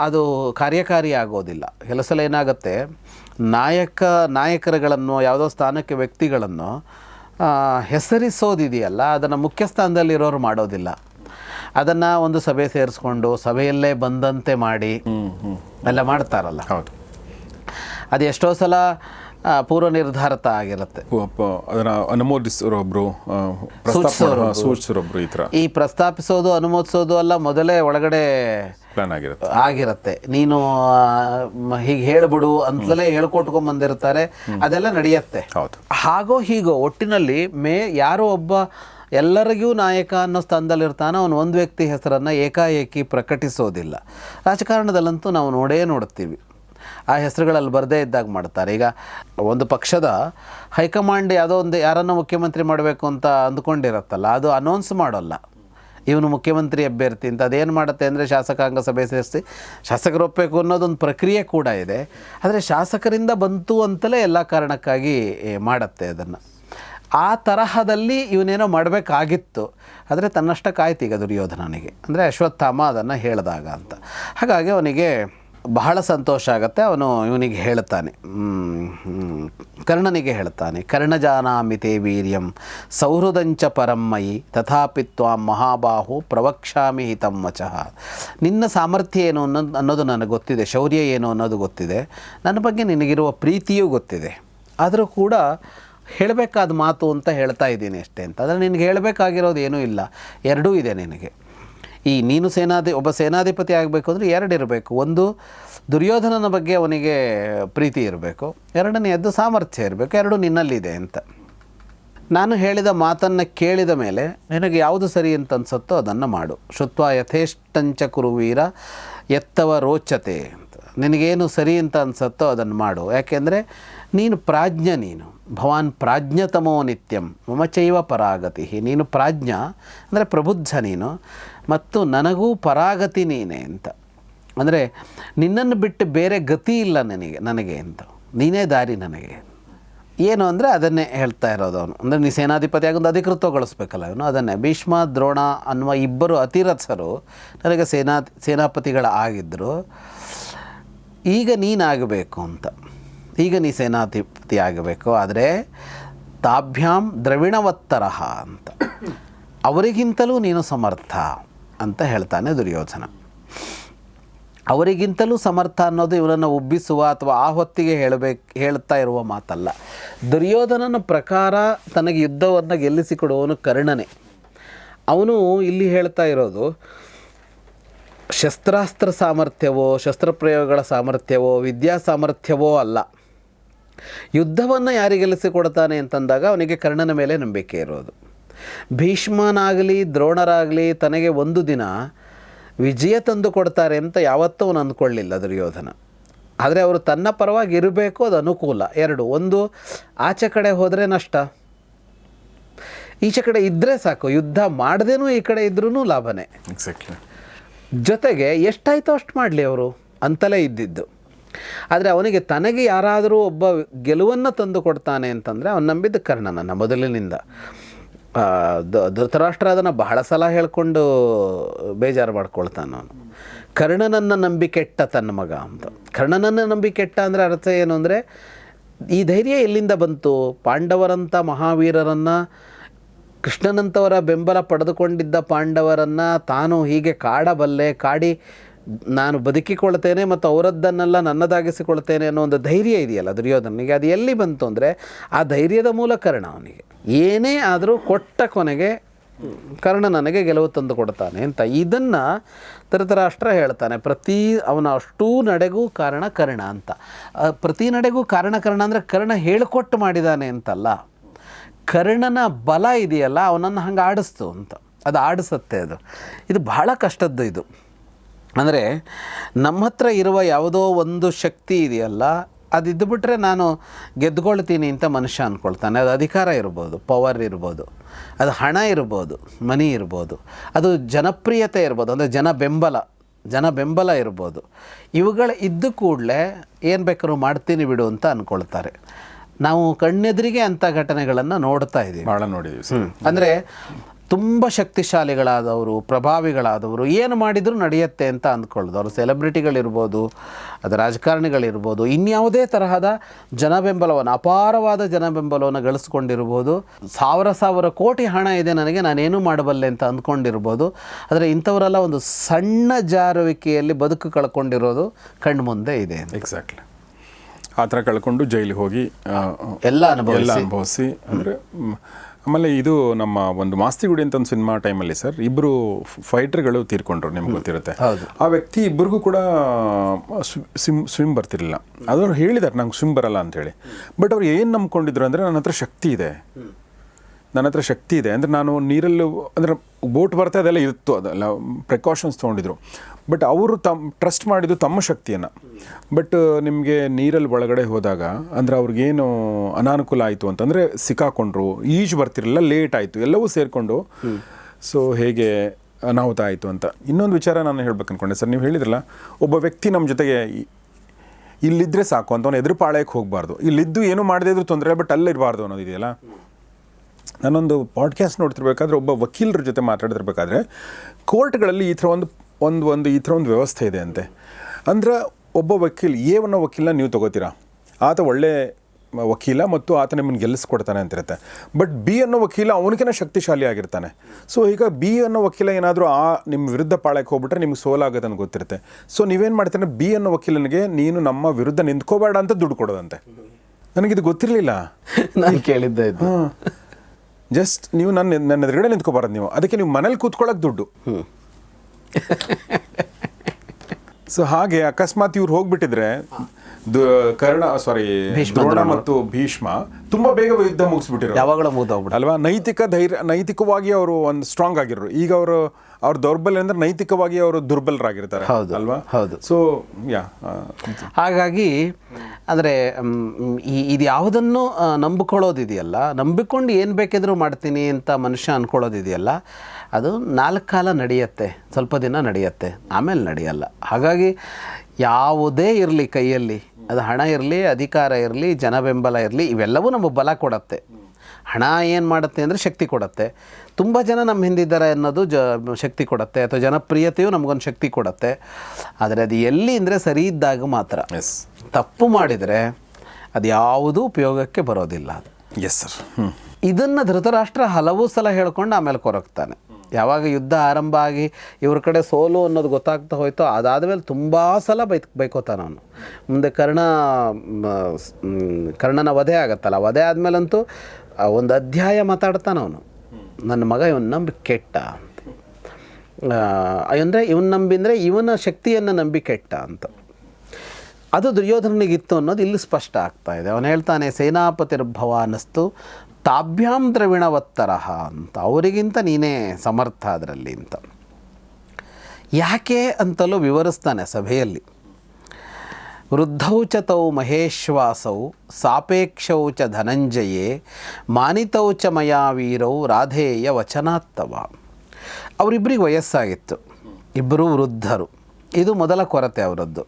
ಅದು ಕಾರ್ಯಕಾರಿ ಆಗೋದಿಲ್ಲ. ಕೆಲಸಲ ಸಲ ಏನಾಗುತ್ತೆ, ನಾಯಕ, ನಾಯಕರುಗಳನ್ನು, ಯಾವುದೋ ಸ್ಥಾನಕ್ಕೆ ವ್ಯಕ್ತಿಗಳನ್ನು ಹೆಸರಿಸೋದಿದೆಯಲ್ಲ ಅದನ್ನು ಮುಖ್ಯ ಸ್ಥಾನದಲ್ಲಿರೋರು ಮಾಡೋದಿಲ್ಲ. ಅದನ್ನು ಒಂದು ಸಭೆ ಸೇರಿಸ್ಕೊಂಡು ಸಭೆಯಲ್ಲೇ ಬಂದಂತೆ ಮಾಡಿ ಎಲ್ಲ ಮಾಡ್ತಾರಲ್ಲ. ಹೌದು. ಅದು ಎಷ್ಟೋ ಸಲ ಪೂರ್ವ ನಿರ್ಧಾರಿತ ಆಗಿರುತ್ತೆ. ಅನುಮೋದಿಸಿರೋಬ್ರು ಸೂಚಿಸಿರೋಬ್ರು ಈ ಥರ ಈ ಪ್ರಸ್ತಾಪಿಸೋದು ಅನುಮೋದಿಸೋದು ಅಲ್ಲ ಮೊದಲೇ ಒಳಗಡೆ ಪ್ಲಾನ್ ಆಗಿರುತ್ತೆ. ಆಗಿರುತ್ತೆ. ನೀನು ಹೀಗೆ ಹೇಳ್ಬಿಡು ಅಂತಲೇ ಹೇಳ್ಕೊಟ್ಕೊಂಡ್ ಬಂದಿರ್ತಾರೆ ಅದೆಲ್ಲ ನಡೆಯುತ್ತೆ. ಹೌದು. ಹಾಗೋ ಹೀಗೋ ಒಟ್ಟಿನಲ್ಲಿ ಮೇ ಯಾರೋ ಒಬ್ಬ ಎಲ್ಲರಿಗೂ ನಾಯಕ ಅನ್ನೋ ಸ್ಥಾನದಲ್ಲಿರ್ತಾನೆ ಅವನು ಒಂದು ವ್ಯಕ್ತಿ ಹೆಸರನ್ನು ಏಕಾಏಕಿ ಪ್ರಕಟಿಸೋದಿಲ್ಲ. ರಾಜಕಾರಣದಲ್ಲಂತೂ ನಾವು ನೋಡೇ ನೋಡ್ತೀವಿ. ಆ ಹೆಸರುಗಳಲ್ಲಿ ಬರದೇ ಇದ್ದಾಗ ಮಾಡ್ತಾರೆ. ಈಗ ಒಂದು ಪಕ್ಷದ ಹೈಕಮಾಂಡ್ ಯಾವುದೋ ಒಂದು ಯಾರನ್ನು ಮುಖ್ಯಮಂತ್ರಿ ಮಾಡಬೇಕು ಅಂತ ಅಂದ್ಕೊಂಡಿರತ್ತಲ್ಲ, ಅದು ಅನೌನ್ಸ್ ಮಾಡೋಲ್ಲ. ಇವನು ಮುಖ್ಯಮಂತ್ರಿ ಅಭ್ಯರ್ಥಿ ಅಂತ ಅದೇನು ಮಾಡುತ್ತೆ ಅಂದರೆ ಶಾಸಕಾಂಗ ಸಭೆ ಸೇರಿಸಿ ಶಾಸಕರು ಒಪ್ಪಬೇಕು ಅನ್ನೋದೊಂದು ಪ್ರಕ್ರಿಯೆ ಕೂಡ ಇದೆ. ಆದರೆ ಶಾಸಕರಿಂದ ಬಂತು ಅಂತಲೇ ಎಲ್ಲ ಕಾರಣಕ್ಕಾಗಿ ಮಾಡುತ್ತೆ ಅದನ್ನು. ಆ ತರಹದಲ್ಲಿ ಇವನೇನೋ ಮಾಡಬೇಕಾಗಿತ್ತು. ಆದರೆ ತನ್ನಷ್ಟಕ್ಕಾಯ್ತು ಈಗ ದುರ್ಯೋಧನನಿಗೆ. ಅಂದರೆ ಅಶ್ವತ್ಥಾಮ ಅದನ್ನು ಹೇಳಿದಾಗ ಅಂತ. ಹಾಗಾಗಿ ಅವನಿಗೆ ಬಹಳ ಸಂತೋಷ ಆಗುತ್ತೆ. ಅವನು ಇವನಿಗೆ ಹೇಳ್ತಾನೆ ಕರ್ಣನಿಗೆ ಹೇಳ್ತಾನೆ ಕರ್ಣಜಾನಾಮಿತೆ ವೀರ್ಯಂ ಸೌಹೃದಂಚ ಪರಮ್ಮಯಿ ತಥಾಪಿ ತ್ವಾಂ ಮಹಾಬಾಹು ಪ್ರವಕ್ಷಾಮಿ ಹಿತಂ ವಚಃ. ನಿನ್ನ ಸಾಮರ್ಥ್ಯ ಏನು ಅನ್ನೋದು ಅನ್ನೋದು ನನಗೆ ಗೊತ್ತಿದೆ. ಶೌರ್ಯ ಏನು ಅನ್ನೋದು ಗೊತ್ತಿದೆ. ನನ್ನ ಬಗ್ಗೆ ನಿನಗಿರುವ ಪ್ರೀತಿಯೂ ಗೊತ್ತಿದೆ. ಆದರೂ ಕೂಡ ಹೇಳಬೇಕಾದ ಮಾತು ಅಂತ ಹೇಳ್ತಾ ಇದ್ದೀನಿ ಅಷ್ಟೇ ಅಂತ. ಆದರೆ ನಿನಗೆ ಹೇಳಬೇಕಾಗಿರೋದು ಏನೂ ಇಲ್ಲ. ಎರಡೂ ಇದೆ ನಿನಗೆ. ಈ ನೀನು ಸೇನಾಧಿ, ಒಬ್ಬ ಸೇನಾಧಿಪತಿ ಆಗಬೇಕು ಅಂದರೆ ಎರಡು ಇರಬೇಕು. ಒಂದು ದುರ್ಯೋಧನನ ಬಗ್ಗೆ ಅವನಿಗೆ ಪ್ರೀತಿ ಇರಬೇಕು. ಎರಡನೆಯದ್ದು ಸಾಮರ್ಥ್ಯ ಇರಬೇಕು. ಎರಡು ನಿನ್ನಲ್ಲಿದೆ ಅಂತ. ನಾನು ಹೇಳಿದ ಮಾತನ್ನು ಕೇಳಿದ ಮೇಲೆ ನಿನಗೆ ಯಾವುದು ಸರಿ ಅಂತ ಅನ್ಸುತ್ತೋ ಅದನ್ನು ಮಾಡು. ಶುತ್ವ ಯಥೇಷ್ಟಂಚ ಕುರುವೀರ ಎತ್ತವ ರೋಚತೆ ಅಂತ. ನಿನಗೇನು ಸರಿ ಅಂತ ಅನ್ಸುತ್ತೋ ಅದನ್ನು ಮಾಡು. ಯಾಕೆಂದರೆ ನೀನು ಪ್ರಾಜ್ಞ ನೀನು. ಭವಾನ್ ಪ್ರಾಜ್ಞತಮೋ ನಿತ್ಯಂ. ಮಮ ಚೈವ ಪರಾಗತಿ. ನೀನು ಪ್ರಾಜ್ಞ, ಅಂದರೆ ಪ್ರಬುದ್ಧ ನೀನು. ಮತ್ತು ನನಗೂ ಪರಾಗತಿ ನೀನೇ ಅಂತ. ಅಂದರೆ ನಿನ್ನನ್ನು ಬಿಟ್ಟು ಬೇರೆ ಗತಿ ಇಲ್ಲ ನನಗೆ ನನಗೆ ಅಂತ. ನೀನೇ ದಾರಿ ನನಗೆ. ಏನು ಅಂದರೆ ಅದನ್ನೇ ಹೇಳ್ತಾ ಇರೋದು ಅವನು. ಅಂದರೆ ನೀ ಸೇನಾಧಿಪತಿಯಾಗಿ ಆಗೊಂದು ಅಧಿಕೃತಗೊಳಿಸ್ಬೇಕಲ್ಲ ಇವನು ಅದನ್ನೇ ಭೀಷ್ಮ, ದ್ರೋಣ ಅನ್ನುವ ಇಬ್ಬರು ಅತಿರಥರು ನನಗೆ ಸೇನಾ ಸೇನಾಪತಿಗಳ ಆಗಿದ್ದರು ಈಗ ನೀನಾಗಬೇಕು ಅಂತ. ಈಗ ನೀ ಸೇನಾಧಿಪತಿ ಆಗಬೇಕು ಆದರೆ ತಾಭ್ಯಾಂ ದ್ರವಿಣವತ್ತರಹ ಅಂತ. ಅವರಿಗಿಂತಲೂ ನೀನು ಸಮರ್ಥ ಅಂತ ಹೇಳ್ತಾನೆ ದುರ್ಯೋಧನ. ಅವರಿಗಿಂತಲೂ ಸಮರ್ಥ ಅನ್ನೋದು ಇವರನ್ನು ಉಬ್ಬಿಸುವ ಅಥವಾ ಆ ಹೊತ್ತಿಗೆ ಹೇಳಬೇಕು ಹೇಳ್ತಾ ಇರುವ ಮಾತಲ್ಲ. ದುರ್ಯೋಧನನ ಪ್ರಕಾರ ತನಗೆ ಯುದ್ಧವನ್ನು ಗೆಲ್ಲಿಸಿಕೊಡುವವನು ಕರ್ಣನೇ. ಅವನು ಇಲ್ಲಿ ಹೇಳ್ತಾ ಇರೋದು, ಶಸ್ತ್ರಾಸ್ತ್ರ ಸಾಮರ್ಥ್ಯವೋ, ಶಸ್ತ್ರಪ್ರಯೋಗಗಳ ಸಾಮರ್ಥ್ಯವೋ, ವಿದ್ಯಾ ಸಾಮರ್ಥ್ಯವೋ ಅಲ್ಲ. ಯುದ್ಧವನ್ನು ಯಾರಿಗೆ ಗೆಲ್ಲಿಸಿಕೊಡ್ತಾನೆ ಅಂತಂದಾಗ ಅವನಿಗೆ ಕರ್ಣನ ಮೇಲೆ ನಂಬಿಕೆ ಇರೋದು. ಭೀಷ್ಮನಾಗಲಿ ದ್ರೋಣರಾಗಲಿ ತನಗೆ ಒಂದು ದಿನ ವಿಜಯ ತಂದು ಕೊಡ್ತಾರೆ ಅಂತ ಯಾವತ್ತೂ ಅವನು ಅಂದ್ಕೊಳ್ಳಿಲ್ಲ ದುರ್ಯೋಧನ. ಆದರೆ ಅವರು ತನ್ನ ಪರವಾಗಿ ಇರಬೇಕು ಅದು ಅನುಕೂಲ. ಎರಡು ಒಂದು ಆಚೆ ಕಡೆ ಹೋದರೆ ನಷ್ಟ. ಈಚೆ ಕಡೆ ಇದ್ದರೆ ಸಾಕು ಯುದ್ಧ ಮಾಡದೇನೂ ಈ ಕಡೆ ಇದ್ರೂ ಲಾಭನೇ. ಎಕ್ಸಾಕ್ಟ್ಲಿ ಜೊತೆಗೆ ಎಷ್ಟಾಯ್ತೋ ಅಷ್ಟು ಮಾಡಲಿ ಅವರು? ಅಂತಲೇ ಇದ್ದಿದ್ದು. ಆದರೆ ಅವನಿಗೆ ತನಗೆ ಯಾರಾದರೂ ಒಬ್ಬ ಗೆಲುವನ್ನು ತಂದು ಕೊಡ್ತಾನೆ ಅಂತಂದರೆ ಅವನು ನಂಬಿದ್ದ ಕರ್ಣನನ್ನು ಮೊದಲಿನಿಂದ. ಧೃತರಾಷ್ಟ್ರ ಅದನ್ನು ಬಹಳ ಸಲ ಹೇಳ್ಕೊಂಡು ಬೇಜಾರು ಮಾಡ್ಕೊಳ್ತಾನೆ ಅವನು. ಕರ್ಣನನ್ನು ನಂಬಿ ಕೆಟ್ಟ ತನ್ನ ಮಗ ಅಂತ. ಕರ್ಣನನ್ನು ನಂಬಿ ಕೆಟ್ಟ ಅಂದರೆ ಅರ್ಥ ಏನು ಅಂದರೆ, ಈ ಧೈರ್ಯ ಎಲ್ಲಿಂದ ಬಂತು? ಪಾಂಡವರಂಥ ಮಹಾವೀರರನ್ನು ಕೃಷ್ಣನಂಥವರ ಬೆಂಬಲ ಪಡೆದುಕೊಂಡಿದ್ದ ಪಾಂಡವರನ್ನು ತಾನು ಹೀಗೆ ಕಾಡಬಲ್ಲೆ, ಕಾಡಿ ನಾನು ಬದುಕಿಕೊಳ್ತೇನೆ ಮತ್ತು ಅವರದ್ದನ್ನೆಲ್ಲ ನನ್ನದಾಗಿಸಿಕೊಳ್ತೇನೆ ಅನ್ನೋ ಒಂದು ಧೈರ್ಯ ಇದೆಯಲ್ಲ ದುರ್ಯೋಧನಿಗೆ ಅದು ಎಲ್ಲಿ ಬಂತು ಅಂದರೆ ಆ ಧೈರ್ಯದ ಮೂಲ ಕರ್ಣ ಅವನಿಗೆ. ಏನೇ ಆದರೂ ಕೊಟ್ಟ ಕೊನೆಗೆ ಕರ್ಣ ನನಗೆ ಗೆಲುವು ತಂದು ಕೊಡ್ತಾನೆ ಅಂತ ಇದನ್ನು ಧೃತರಾಷ್ಟ್ರ ಹೇಳ್ತಾನೆ. ಪ್ರತಿ ಅವನ ಅಷ್ಟೂ ನಡೆಗೂ ಕಾರಣ ಕರ್ಣ ಅಂತ. ಪ್ರತಿ ನಡೆಗೂ ಕಾರಣ ಕರ್ಣ ಅಂದರೆ ಕರ್ಣ ಹೇಳಿಕೊಟ್ಟು ಮಾಡಿದ್ದಾನೆ ಅಂತಲ್ಲ. ಕರ್ಣನ ಬಲ ಇದೆಯಲ್ಲ, ಅವನನ್ನು ಹಂಗೆ ಆಡಿಸ್ತು ಅಂತ. ಅದು ಆಡಿಸುತ್ತೆ ಅದು. ಇದು ಬಹಳ ಕಷ್ಟದ್ದು ಇದು. ಅಂದರೆ ನಮ್ಮ ಹತ್ರ ಇರುವ ಯಾವುದೋ ಒಂದು ಶಕ್ತಿ ಇದೆಯಲ್ಲ ಅದು ಇದ್ದುಬಿಟ್ರೆ ನಾನು ಗೆದ್ದುಕೊಳ್ತೀನಿ ಅಂತ ಮನುಷ್ಯ ಅಂದ್ಕೊಳ್ತಾನೆ ಅದು ಅಧಿಕಾರ ಇರ್ಬೋದು ಪವರ್ ಇರ್ಬೋದು ಅದು ಹಣ ಇರ್ಬೋದು ಮನಿ ಇರ್ಬೋದು ಅದು ಜನಪ್ರಿಯತೆ ಇರ್ಬೋದು ಅಂದರೆ ಜನ ಬೆಂಬಲ ಜನ ಬೆಂಬಲ ಇರ್ಬೋದು. ಇವುಗಳ ಇದ್ದ ಕೂಡಲೇ ಏನು ಬೇಕಾದ್ರೂ ಮಾಡ್ತೀನಿ ಬಿಡು ಅಂತ ಅಂದ್ಕೊಳ್ತಾರೆ ನಾವು ಕಣ್ಣೆದುರಿಗೆ ಅಂಥ ಘಟನೆಗಳನ್ನು ನೋಡ್ತಾ ಇದ್ದೀವಿ ಭಾಳ ನೋಡಿದ್ದೀವಿ ಅಂದರೆ ತುಂಬ ಶಕ್ತಿಶಾಲಿಗಳಾದವರು ಪ್ರಭಾವಿಗಳಾದವರು ಏನು ಮಾಡಿದರೂ ನಡೆಯುತ್ತೆ ಅಂತ ಅಂದ್ಕೊಳ್ಳೋದು. ಅವರು ಸೆಲೆಬ್ರಿಟಿಗಳಿರ್ಬೋದು ಅದು ರಾಜಕಾರಣಿಗಳಿರ್ಬೋದು ಇನ್ಯಾವುದೇ ತರಹದ ಜನಬೆಂಬಲವನ್ನು ಅಪಾರವಾದ ಜನಬೆಂಬಲವನ್ನು ಗಳಿಸ್ಕೊಂಡಿರ್ಬೋದು. ಸಾವಿರ ಸಾವಿರ ಕೋಟಿ ಹಣ ಇದೆ ನನಗೆ ನಾನೇನು ಮಾಡಬಲ್ಲೆ ಅಂತ ಅಂದ್ಕೊಂಡಿರ್ಬೋದು. ಆದರೆ ಇಂಥವರೆಲ್ಲ ಒಂದು ಸಣ್ಣ ಜಾರುವಿಕೆಯಲ್ಲಿ ಬದುಕು ಕಳ್ಕೊಂಡಿರೋದು ಕಣ್ಮುಂದೆ ಇದೆ ಎಕ್ಸಾಕ್ಟ್ಲಿ ಆ ಥರ ಕಳ್ಕೊಂಡು ಜೈಲಿಗೆ ಹೋಗಿ ಎಲ್ಲ ಅನುಭವಿಸಿ. ಎಲ್ಲ ಅನುಭವಿಸಿ ಅಂದರೆ ಆಮೇಲೆ ಇದು ನಮ್ಮ ಒಂದು ಮಾಸ್ತಿಗುಡಿ ಅಂತ ಒಂದು ಸಿನಿಮಾ ಟೈಮಲ್ಲಿ ಸರ್ ಇಬ್ಬರು ಫೈಟರ್ಗಳು ತೀರ್ಕೊಂಡ್ರು ನಿಮ್ಗೆ ಗೊತ್ತಿರುತ್ತೆ. ಆ ವ್ಯಕ್ತಿ ಇಬ್ಬರಿಗೂ ಕೂಡ ಸ್ವಿಮ್ ಸ್ವಿಮ್ ಬರ್ತಿರಲಿಲ್ಲ. ಅದವ್ರು ಹೇಳಿದ್ದಾರೆ ನಂಗೆ ಸ್ವಿಮ್ ಬರಲ್ಲ ಅಂತೇಳಿ ಬಟ್ ಅವ್ರು ಏನು ನಂಬ್ಕೊಂಡಿದ್ರು ಅಂದರೆ ನನ್ನ ಹತ್ರ ಶಕ್ತಿ ಇದೆ. ನನ್ನ ಹತ್ರ ಶಕ್ತಿ ಇದೆ. ಅಂದರೆ ನಾನು ನೀರಲ್ಲಿ, ಅಂದರೆ ಬೋಟ್ ಬರ್ತಾ ಅದೆಲ್ಲ ಇತ್ತು ಅದೆಲ್ಲ ಪ್ರಿಕಾಷನ್ಸ್ ತೊಗೊಂಡಿದ್ರು. ಬಟ್ ಅವರು ತಮ್ಮ ಟ್ರಸ್ಟ್ ಮಾಡಿದ್ದು ತಮ್ಮ ಶಕ್ತಿಯನ್ನು. ಬಟ್ ನಿಮಗೆ ನೀರಲ್ಲಿ ಒಳಗಡೆ ಹೋದಾಗ, ಅಂದರೆ ಅವ್ರಿಗೇನು ಅನಾನುಕೂಲ ಆಯಿತು ಅಂತಂದರೆ ಸಿಕ್ಕಾಕೊಂಡ್ರು, ಈಜು ಬರ್ತಿರಲಿಲ್ಲ ಲೇಟ್ ಆಯಿತು. ಎಲ್ಲವೂ ಸೇರಿಕೊಂಡು ಸೊ ಹೇಗೆ ಅನಾಹುತ ಆಯಿತು ಅಂತ. ಇನ್ನೊಂದು ವಿಚಾರ ನಾನು ಹೇಳ್ಬೇಕು ಅಂದ್ಕೊಂಡೆ ಸರ್, ನೀವು ಹೇಳಿದ್ರಲ್ಲ, ಒಬ್ಬ ವ್ಯಕ್ತಿ ನಮ್ಮ ಜೊತೆಗೆ ಇಲ್ಲಿದ್ದರೆ ಸಾಕು ಅಂತ, ಅವನು ಎದುರು ಪಾಳ್ಯಕ್ಕೆ ಹೋಗಬಾರ್ದು. ಇಲ್ಲಿದ್ದು ಏನು ಮಾಡದೇ ಇದ್ರೂ ತೊಂದರೆ ಬಟ್ ಅಲ್ಲಿರಬಾರ್ದು ಅನ್ನೋದು ಇದೆಯಲ್ಲ ನಾನೊಂದು ಪಾಡ್ಕ್ಯಾಸ್ಟ್ ನೋಡ್ತಿರ್ಬೇಕಾದ್ರೆ ಒಬ್ಬ ವಕೀಲರ ಜೊತೆ ಮಾತಾಡ್ತಿರ್ಬೇಕಾದ್ರೆ ಕೋರ್ಟ್ಗಳಲ್ಲಿ ಈ ಥರ ಒಂದು ಒಂದು ಒಂದು ಈ ಥರ ಒಂದು ವ್ಯವಸ್ಥೆ ಇದೆ ಅಂತೆ. ಅಂದ್ರೆ ಒಬ್ಬ ವಕೀಲ್ ಎ ಅನ್ನೋ ವಕೀಲನ ನೀವು ತಗೋತೀರಾ? ಆತ ಒಳ್ಳೆ ವಕೀಲ ಮತ್ತು ಆತ ನಿಮ್ಮನ್ನು ಗೆಲ್ಲಿಸ್ಕೊಡ್ತಾನೆ ಅಂತಿರುತ್ತೆ. ಬಟ್ ಬಿ ಅನ್ನೋ ವಕೀಲ ಅವನಿಗಿನ ಶಕ್ತಿಶಾಲಿ ಆಗಿರ್ತಾನೆ. ಸೊ ಈಗ ಬಿ ಅನ್ನೋ ವಕೀಲ ಏನಾದರೂ ಆ ನಿಮ್ಮ ವಿರುದ್ಧ ಪಾಳಕ್ಕೆ ಹೋಗ್ಬಿಟ್ರೆ ನಿಮ್ಗೆ ಸೋಲಾಗುತ್ತೆ ಅಂತ ಗೊತ್ತಿರುತ್ತೆ. ಸೊ ನೀವೇನು ಮಾಡ್ತೀರ? ಬಿ ಅನ್ನೋ ವಕೀಲನಿಗೆ ನೀನು ನಮ್ಮ ವಿರುದ್ಧ ನಿಂತ್ಕೋಬೇಡ ಅಂತ ದುಡ್ಡು ಕೊಡೋದಂತೆ. ನನಗಿದು ಗೊತ್ತಿರಲಿಲ್ಲ. ನಾನು ಕೇಳಿದ್ದೆ ಇದು ಹಾಂ. ಜಸ್ಟ್ ನೀವು ನನ್ನ ನನ್ನ ಎದುರುಗಡೆ ನಿಂತ್ಕೋಬಾರದು ನೀವು. ಅದಕ್ಕೆ ನೀವು ಮನೇಲಿ ಕೂತ್ಕೊಳ್ಳೋಕೆ ದುಡ್ಡು. ಸೊ ಹಾಗೆ ಅಕಸ್ಮಾತ್ ಇವ್ರು ಹೋಗ್ಬಿಟ್ಟಿದ್ರೆ ಕರ್ಣ ಸಾರಿ ದ್ರೋಣ ಮತ್ತು ಭೀಷ್ಮ ತುಂಬಾ ಬೇಗ ಯುದ್ಧ ಮುಗಿಸ್ಬಿಟ್ಟಿರೋ ಯಾವಾಗಲೂ ಅಲ್ವಾ? ನೈತಿಕ ಧೈರ್ಯ ನೈತಿಕವಾಗಿ ಅವರು ಒಂದು ಸ್ಟ್ರಾಂಗ್ ಆಗಿರೋರು. ಈಗ ಅವರು ಅವ್ರ ದೌರ್ಬಲ್ಯ ಅಂದ್ರೆ ನೈತಿಕವಾಗಿ ಅವರು ದುರ್ಬಲರಾಗಿರ್ತಾರೆ ಹೌದು, ಅಲ್ವಾ? ಹೌದು. ಸೊ ಯಾ ಹಾಗಾಗಿ ಅಂದರೆ ಈ ಇದು ಯಾವುದನ್ನು ನಂಬಿಕೊಳ್ಳೋದಿದೆಯಲ್ಲ ನಂಬಿಕೊಂಡು ಏನು ಬೇಕಿದ್ರೂ ಮಾಡ್ತೀನಿ ಅಂತ ಮನುಷ್ಯ ಅಂದ್ಕೊಳ್ಳೋದಿದೆಯಲ್ಲ ಅದು ನಾಲ್ಕು ಕಾಲ ನಡೆಯುತ್ತೆ ಸ್ವಲ್ಪ ದಿನ ನಡೆಯುತ್ತೆ ಆಮೇಲೆ ನಡೆಯಲ್ಲ. ಹಾಗಾಗಿ ಯಾವುದೇ ಇರಲಿ ಕೈಯಲ್ಲಿ ಅದು ಹಣ ಇರಲಿ ಅಧಿಕಾರ ಇರಲಿ ಜನ ಬೆಂಬಲ ಇರಲಿ ಇವೆಲ್ಲವೂ ನಮಗೆ ಬಲ ಕೊಡತ್ತೆ. ಹಣ ಏನು ಮಾಡುತ್ತೆ ಅಂದರೆ ಶಕ್ತಿ ಕೊಡುತ್ತೆ. ತುಂಬ ಜನ ನಮ್ಮ ಹಿಂದಿದ್ದಾರೆ ಅನ್ನೋದು ಜ ಶಕ್ತಿ ಕೊಡುತ್ತೆ ಅಥವಾ ಜನಪ್ರಿಯತೆಯು ನಮಗೊಂದು ಶಕ್ತಿ ಕೊಡುತ್ತೆ. ಆದರೆ ಅದು ಎಲ್ಲಿ ಅಂದರೆ ಸರಿ ಇದ್ದಾಗ ಮಾತ್ರ. ಎಸ್ ತಪ್ಪು ಮಾಡಿದರೆ ಅದು ಯಾವುದೂ ಉಪಯೋಗಕ್ಕೆ ಬರೋದಿಲ್ಲ. ಅದು ಎಸ್ ಸರ್ ಹ್ಞೂ ಇದನ್ನು ಧೃತರಾಷ್ಟ್ರ ಹಲವು ಸಲ ಹೇಳ್ಕೊಂಡು ಆಮೇಲೆ ಕೊರಗ್ತಾನೆ. ಯಾವಾಗ ಯುದ್ಧ ಆರಂಭ ಆಗಿ ಇವ್ರ ಕಡೆ ಸೋಲು ಅನ್ನೋದು ಗೊತ್ತಾಗ್ತಾ ಹೋಯ್ತೋ ಅದಾದಮೇಲೆ ತುಂಬ ಸಲ ಬೈಕ್ ಬೈಕೋತಾನ ಅವನು. ಮುಂದೆ ಕರ್ಣ ಕರ್ಣನ ವಧೆ ಆಗತ್ತಲ್ಲ. ವಧೆ ಆದಮೇಲಂತೂ ಒಂದು ಅಧ್ಯಾಯ ಮಾತಾಡ್ತಾನೆ ಅವನು. ನನ್ನ ಮಗ ಇವನು ನಂಬಿ ಕೆಟ್ಟ ಅಂತ. ಅಂದರೆ ಇವನು ನಂಬಿ ಅಂದರೆ ಇವನ ಶಕ್ತಿಯನ್ನು ನಂಬಿ ಕೆಟ್ಟ ಅಂತ. ಅದು ದುರ್ಯೋಧನನಿಗಿತ್ತು ಅನ್ನೋದು ಇಲ್ಲಿ ಸ್ಪಷ್ಟ ಆಗ್ತಾ ಇದೆ. ಅವನು ಹೇಳ್ತಾನೆ ಸೇನಾಪತಿರ್ಭವಾನಸ್ತು ತಾಭ್ಯಾಂ ದ್ರವಿಣವತ್ತರ ಅಂತ. ಅವರಿಗಿಂತ ನೀನೇ ಸಮರ್ಥ ಅದರಲ್ಲಿ ಅಂತ. ಯಾಕೆ ಅಂತಲೂ ವಿವರಿಸ್ತಾನೆ ಸಭೆಯಲ್ಲಿ. ವೃದ್ಧೌ ಚ ತೌ ಮಹೇಶ್ವಾಸೌ, ಸಾಪೇಕ್ಷೌ ಚ ಧನಂಜಯೇ, ಮಾನಿತೌ ಚ ಮಯಾವೀರೌ ರಾಧೇಯ ವಚನಾತ್ತವ. ಅವರಿಬ್ಬರಿಗೆ ವಯಸ್ಸಾಗಿತ್ತು. ಇಬ್ಬರೂ ವೃದ್ಧರು. ಇದು ಮೊದಲ ಕೊರತೆ ಅವರದ್ದು.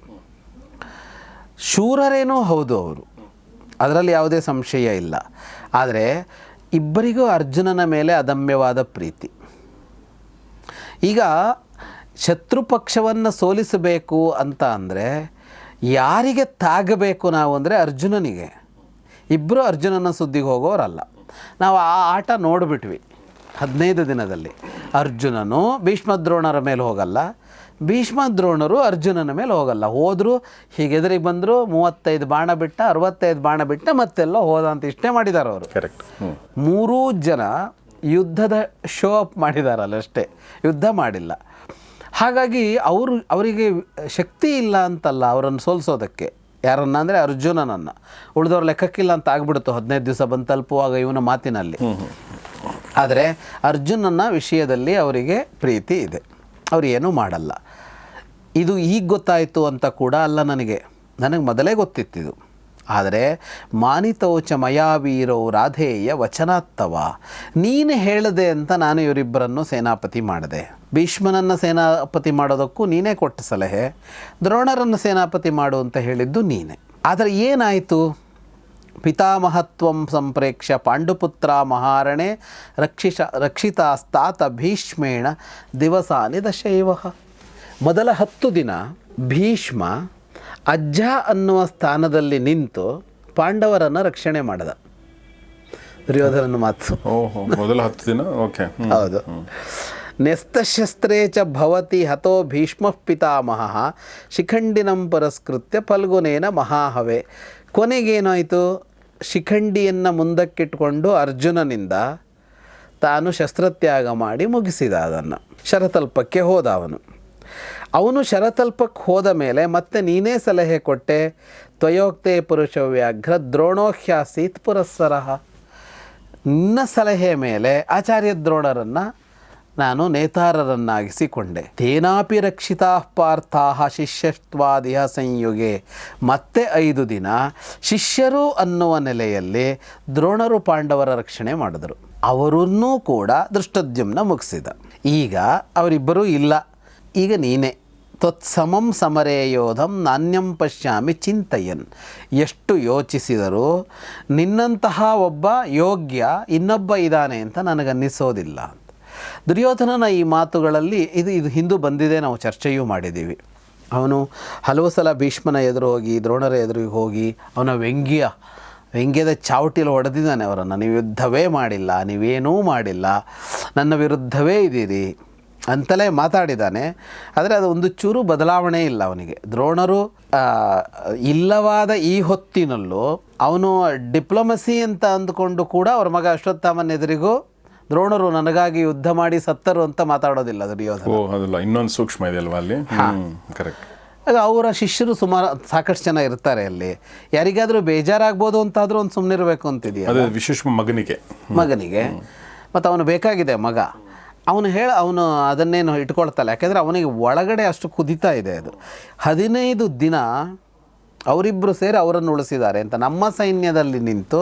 ಶೂರರೇನೋ ಹೌದು ಅವರು. ಅದರಲ್ಲಿ ಯಾವುದೇ ಸಂಶಯ ಇಲ್ಲ. ಆದರೆ ಇಬ್ಬರಿಗೂ ಅರ್ಜುನನ ಮೇಲೆ ಅದಮ್ಯವಾದ ಪ್ರೀತಿ. ಈಗ ಶತ್ರು ಪಕ್ಷವನ್ನು ಸೋಲಿಸಬೇಕು ಅಂತ ಅಂದರೆ ಯಾರಿಗೆ ತಾಗಬೇಕು ನಾವು ಅಂದರೆ ಅರ್ಜುನನಿಗೆ. ಇಬ್ಬರು ಅರ್ಜುನನ ಸುದ್ದಿಗೆ ಹೋಗೋರಲ್ಲ. ನಾವು ಆ ಆಟ ನೋಡಿಬಿಟ್ವಿ. ಹದಿನೈದು ದಿನದಲ್ಲಿ. ಅರ್ಜುನನು ಭೀಷ್ಮ ದ್ರೋಣರ ಮೇಲೆ ಹೋಗಲ್ಲ. ಭೀಷ್ಮ ದ್ರೋಣರು ಅರ್ಜುನನ ಮೇಲೆ ಹೋಗಲ್ಲ. ಹೋದರೂ ಹೀಗೆದ್ರಿಗೆ ಬಂದರು ಮೂವತ್ತೈದು ಬಾಣ ಬಿಟ್ಟ ಅರವತ್ತೈದು ಬಾಣ ಬಿಟ್ಟ ಮತ್ತೆಲ್ಲ ಹೋದ ಅಂತ ಇಷ್ಟೇ ಮಾಡಿದ್ದಾರೆ ಅವರು. ಕರೆಕ್ಟ್ ಮೂರೂ ಜನ ಯುದ್ಧದ ಶೋ ಅಪ್ ಮಾಡಿದಾರಲ್ಲ ಅಷ್ಟೇ. ಯುದ್ಧ ಮಾಡಿಲ್ಲ. ಹಾಗಾಗಿ ಅವರು ಅವರಿಗೆ ಶಕ್ತಿ ಇಲ್ಲ ಅಂತಲ್ಲ ಅವರನ್ನು ಸೋಲಿಸೋದಕ್ಕೆ. ಯಾರನ್ನ ಅಂದರೆ ಅರ್ಜುನನನ್ನು. ಉಳಿದವ್ರ ಲೆಕ್ಕಕ್ಕಿಲ್ಲ ಅಂತ ಆಗ್ಬಿಡುತ್ತೆ. ಹದಿನೈದು ದಿವಸ ಬಂದು ತಲುಪುವಾಗ ಇವನ ಮಾತಿನಲ್ಲಿ. ಆದರೆ ಅರ್ಜುನನ ವಿಷಯದಲ್ಲಿ ಅವರಿಗೆ ಪ್ರೀತಿ ಇದೆ. ಅವ್ರು ಏನೂ ಮಾಡಲ್ಲ. ಇದು ಈಗ ಗೊತ್ತಾಯಿತು ಅಂತ ಕೂಡ ಅಲ್ಲ ನನಗೆ. ನನಗೆ ಮೊದಲೇ ಗೊತ್ತಿತ್ತಿದು ಆದರೆ ಮಾನಿತೌಚ ಮಯಾವೀರೋ ರಾಧೇಯ ವಚನಾತ್ತವ, ನೀನು ಹೇಳದೆ ಅಂತ ನಾನು ಇವರಿಬ್ಬರನ್ನು ಸೇನಾಪತಿ ಮಾಡಿದೆ. ಭೀಷ್ಮನನ್ನು ಸೇನಾಪತಿ ಮಾಡೋದಕ್ಕೂ ನೀನೇ ಕೊಟ್ಟ ಸಲಹೆ, ದ್ರೋಣರನ್ನು ಸೇನಾಪತಿ ಮಾಡು ಅಂತ ಹೇಳಿದ್ದು ನೀನೇ. ಆದರೆ ಏನಾಯಿತು? ಪಿತಾಮಹತ್ವಂ ಸಂಪ್ರೇಕ್ಷ್ಯ ಪಾಂಡುಪುತ್ರ ಮಹಾರಣೆ ರಕ್ಷಿಷ ರಕ್ಷಿತಾಸ್ತಾತ ಭೀಷ್ಮೇಣ ದಿವಸಾನಿ ದಶೈವ ಮೊದಲ ಹತ್ತು ದಿನ ಭೀಷ್ಮ ಅಜ್ಜ ಅನ್ನುವ ಸ್ಥಾನದಲ್ಲಿ ನಿಂತು ಪಾಂಡವರನ್ನು ರಕ್ಷಣೆ ಮಾಡಿದ. ದುರ್ಯೋಧನ ಮಾತು. ಓಹೋ ಮೊದಲ ಹತ್ತು ದಿನ? ಓಕೆ. ಹೌದು. ನೆಸ್ತಶಸ್ತ್ರೇ ಚ ಭವತಿ ಹತೋ ಭೀಷ್ಮ ಪಿತಾಮಹ ಶಿಖಂಡಿನಂ ಪುರಸ್ಕೃತ್ಯ ಫಲ್ಗುನೇನ ಮಹಾಹವೆ. ಕೊನೆಗೇನಾಯಿತು? ಶಿಖಂಡಿಯನ್ನು ಮುಂದಕ್ಕಿಟ್ಕೊಂಡು ಅರ್ಜುನನಿಂದ ತಾನು ಶಸ್ತ್ರತ್ಯಾಗ ಮಾಡಿ ಮುಗಿಸಿದ ಅದನ್ನು. ಶರತಲ್ಪಕ್ಕೆ ಹೋದ ಅವನು ಅವನು ಶರತಲ್ಪಕ್ಕೆ ಹೋದ ಮೇಲೆ ಮತ್ತೆ ನೀನೇ ಸಲಹೆ ಕೊಟ್ಟೆ, ತ್ವಯೋಕ್ತೆ ಪುರುಷ ವ್ಯಾಘ್ರ ದ್ರೋಣೋಹ್ಯಾಸೀತ್ ಪುರಸ್ಸರ. ನಿನ್ನ ಸಲಹೆ ಮೇಲೆ ಆಚಾರ್ಯ ದ್ರೋಣರನ್ನು ನಾನು ನೇತಾರರನ್ನಾಗಿಸಿಕೊಂಡೆ. ತೇನಾಪಿ ರಕ್ಷಿತಾ ಪಾರ್ಥಾ ಶಿಷ್ಯತ್ವಾದಿಹ ಸಂಯುಗೆ. ಮತ್ತೆ ಐದು ದಿನ ಶಿಷ್ಯರು ಅನ್ನುವ ನೆಲೆಯಲ್ಲಿ ದ್ರೋಣರು ಪಾಂಡವರ ರಕ್ಷಣೆ ಮಾಡಿದರು. ಅವರನ್ನೂ ಕೂಡ ದೃಷ್ಟದ್ಯುಮ್ನ ಮುಗಿಸಿದ. ಈಗ ಅವರಿಬ್ಬರೂ ಇಲ್ಲ. ಈಗ ನೀನೇ. ತ್ವತ್ಸಮಂ ಸಮರೇಯೋಧಂ ನಾಣ್ಯಂ ಪಶ್ಯಾಮಿ ಚಿಂತಯನ್. ಎಷ್ಟು ಯೋಚಿಸಿದರೂ ನಿನ್ನಂತಹ ಒಬ್ಬ ಯೋಗ್ಯ ಇನ್ನೊಬ್ಬ ಇದ್ದಾನೆ ಅಂತ ನನಗನ್ನಿಸೋದಿಲ್ಲ. ದುರ್ಯೋಧನನ ಈ ಮಾತುಗಳಲ್ಲಿ ಇದು ಇದು ಹಿಂದೂ ಬಂದಿದೆ ನಾವು ಚರ್ಚೆಯೂ ಮಾಡಿದ್ದೀವಿ. ಅವನು ಹಲವು ಸಲ ಭೀಷ್ಮನ ಎದುರು ಹೋಗಿ, ದ್ರೋಣರ ಎದುರಿಗೆ ಹೋಗಿ, ಅವನ ವ್ಯಂಗ್ಯ, ವ್ಯಂಗ್ಯದ ಚಾವಟಿಲು ಹೊಡೆದಿದ್ದಾನೆ ಅವರನ್ನು. ನೀವು ಯುದ್ಧವೇ ಮಾಡಿಲ್ಲ, ನೀವೇನೂ ಮಾಡಿಲ್ಲ. ನನ್ನ ವಿರುದ್ಧವೇ ಇದ್ದೀರಿ. ಅಂತಲೇ ಮಾತಾಡಿದ್ದಾನೆ. ಆದರೆ ಅದು ಒಂದು ಚೂರು ಬದಲಾವಣೆ ಇಲ್ಲ ಅವನಿಗೆ. ದ್ರೋಣರು ಇಲ್ಲವಾದ ಈ ಹೊತ್ತಿನಲ್ಲೂ ಅವನು ಡಿಪ್ಲೊಮಸಿ ಅಂತ ಅಂದುಕೊಂಡು ಕೂಡ ಅವ್ರ ಮಗ ಅಶ್ವತ್ಥಾಮನ ಎದುರಿಗೂ ದ್ರೋಣರು ನನಗಾಗಿ ಯುದ್ಧ ಮಾಡಿ ಸತ್ತರು ಅಂತ ಮಾತಾಡೋದಿಲ್ಲ ದುರ್ಯೋಧನ ಇನ್ನೊಂದು ಸೂಕ್ಷ್ಮ ಇದೆ ಅಲ್ವಾ ಅಲ್ಲಿ? ಕರೆಕ್ಟ್ ಆಗ ಅವರ ಶಿಷ್ಯರು ಸುಮಾರು ಸಾಕಷ್ಟು ಜನ ಇರ್ತಾರೆ ಅಲ್ಲಿ. ಯಾರಿಗಾದರೂ ಬೇಜಾರಾಗ್ಬೋದು ಅಂತಾದರೂ ಒಂದು ಸುಮ್ಮನಿರಬೇಕು ಅಂತಿದೆಯಾ ಅದೇ ವಿಶೇಷ ಮಗನಿಗೆ. ಮಗನಿಗೆ. ಮತ್ತು ಅವನು ಬೇಕಾಗಿದೆ ಮಗ. ಅವನು ಹೇಳ, ಅವನು ಅದನ್ನೇನು ಇಟ್ಕೊಳ್ತಲ್ಲ ಯಾಕೆಂದರೆ ಅವನಿಗೆ ಒಳಗಡೆ ಅಷ್ಟು ಕುದಿತಾ ಇದೆ ಅದು. ಹದಿನೈದು ದಿನ ಅವರಿಬ್ಬರು ಸೇರಿ ಅವರನ್ನು ಉಳಿಸಿದ್ದಾರೆ ಅಂತ. ನಮ್ಮ ಸೈನ್ಯದಲ್ಲಿ ನಿಂತು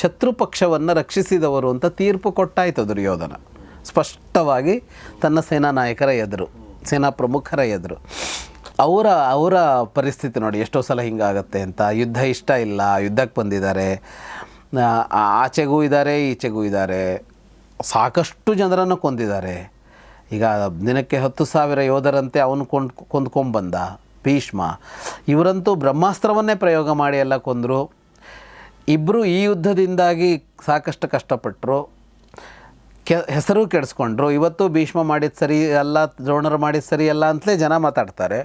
ಶತ್ರು ಪಕ್ಷವನ್ನು ರಕ್ಷಿಸಿದವರು ಅಂತ ತೀರ್ಪು ಕೊಟ್ಟಾಯಿತು ದುರ್ಯೋಧನ. ಸ್ಪಷ್ಟವಾಗಿ ತನ್ನ ಸೇನಾ ನಾಯಕರ ಎದುರು, ಸೇನಾ ಪ್ರಮುಖರ ಎದುರು. ಅವರ ಅವರ ಪರಿಸ್ಥಿತಿ ನೋಡಿ, ಎಷ್ಟೋ ಸಲ ಹಿಂಗಾಗತ್ತೆ ಅಂತ. ಯುದ್ಧ ಇಷ್ಟ ಇಲ್ಲ, ಯುದ್ಧಕ್ಕೆ ಬಂದಿದ್ದಾರೆ. ಆಚೆಗೂ ಇದ್ದಾರೆ, ಈಚೆಗೂ ಇದ್ದಾರೆ. ಸಾಕಷ್ಟು ಜನರನ್ನು ಕೊಂದಿದ್ದಾರೆ. ಈಗ ದಿನಕ್ಕೆ ಹತ್ತು ಸಾವಿರ ಯೋಧರಂತೆ ಅವನು ಕೊಂಡ್, ಕೊಂದ್ಕೊಂಡ್ಬಂದ ಭೀಷ್ಮ. ಇವರಂತೂ ಬ್ರಹ್ಮಾಸ್ತ್ರವನ್ನೇ ಪ್ರಯೋಗ ಮಾಡಿ ಎಲ್ಲ ಕೊಂದರು. ಇಬ್ಬರು ಈ ಯುದ್ಧದಿಂದಾಗಿ ಸಾಕಷ್ಟು ಕಷ್ಟಪಟ್ಟರು ಕೆ, ಹೆಸರು ಕೆಡಿಸ್ಕೊಂಡ್ರು. ಇವತ್ತು ಭೀಷ್ಮ ಮಾಡಿದ ಸರಿ ಅಲ್ಲ, ದ್ರೋಣರು ಮಾಡಿದ ಸರಿ ಅಲ್ಲ ಅಂತಲೇ ಜನ ಮಾತಾಡ್ತಾರೆ.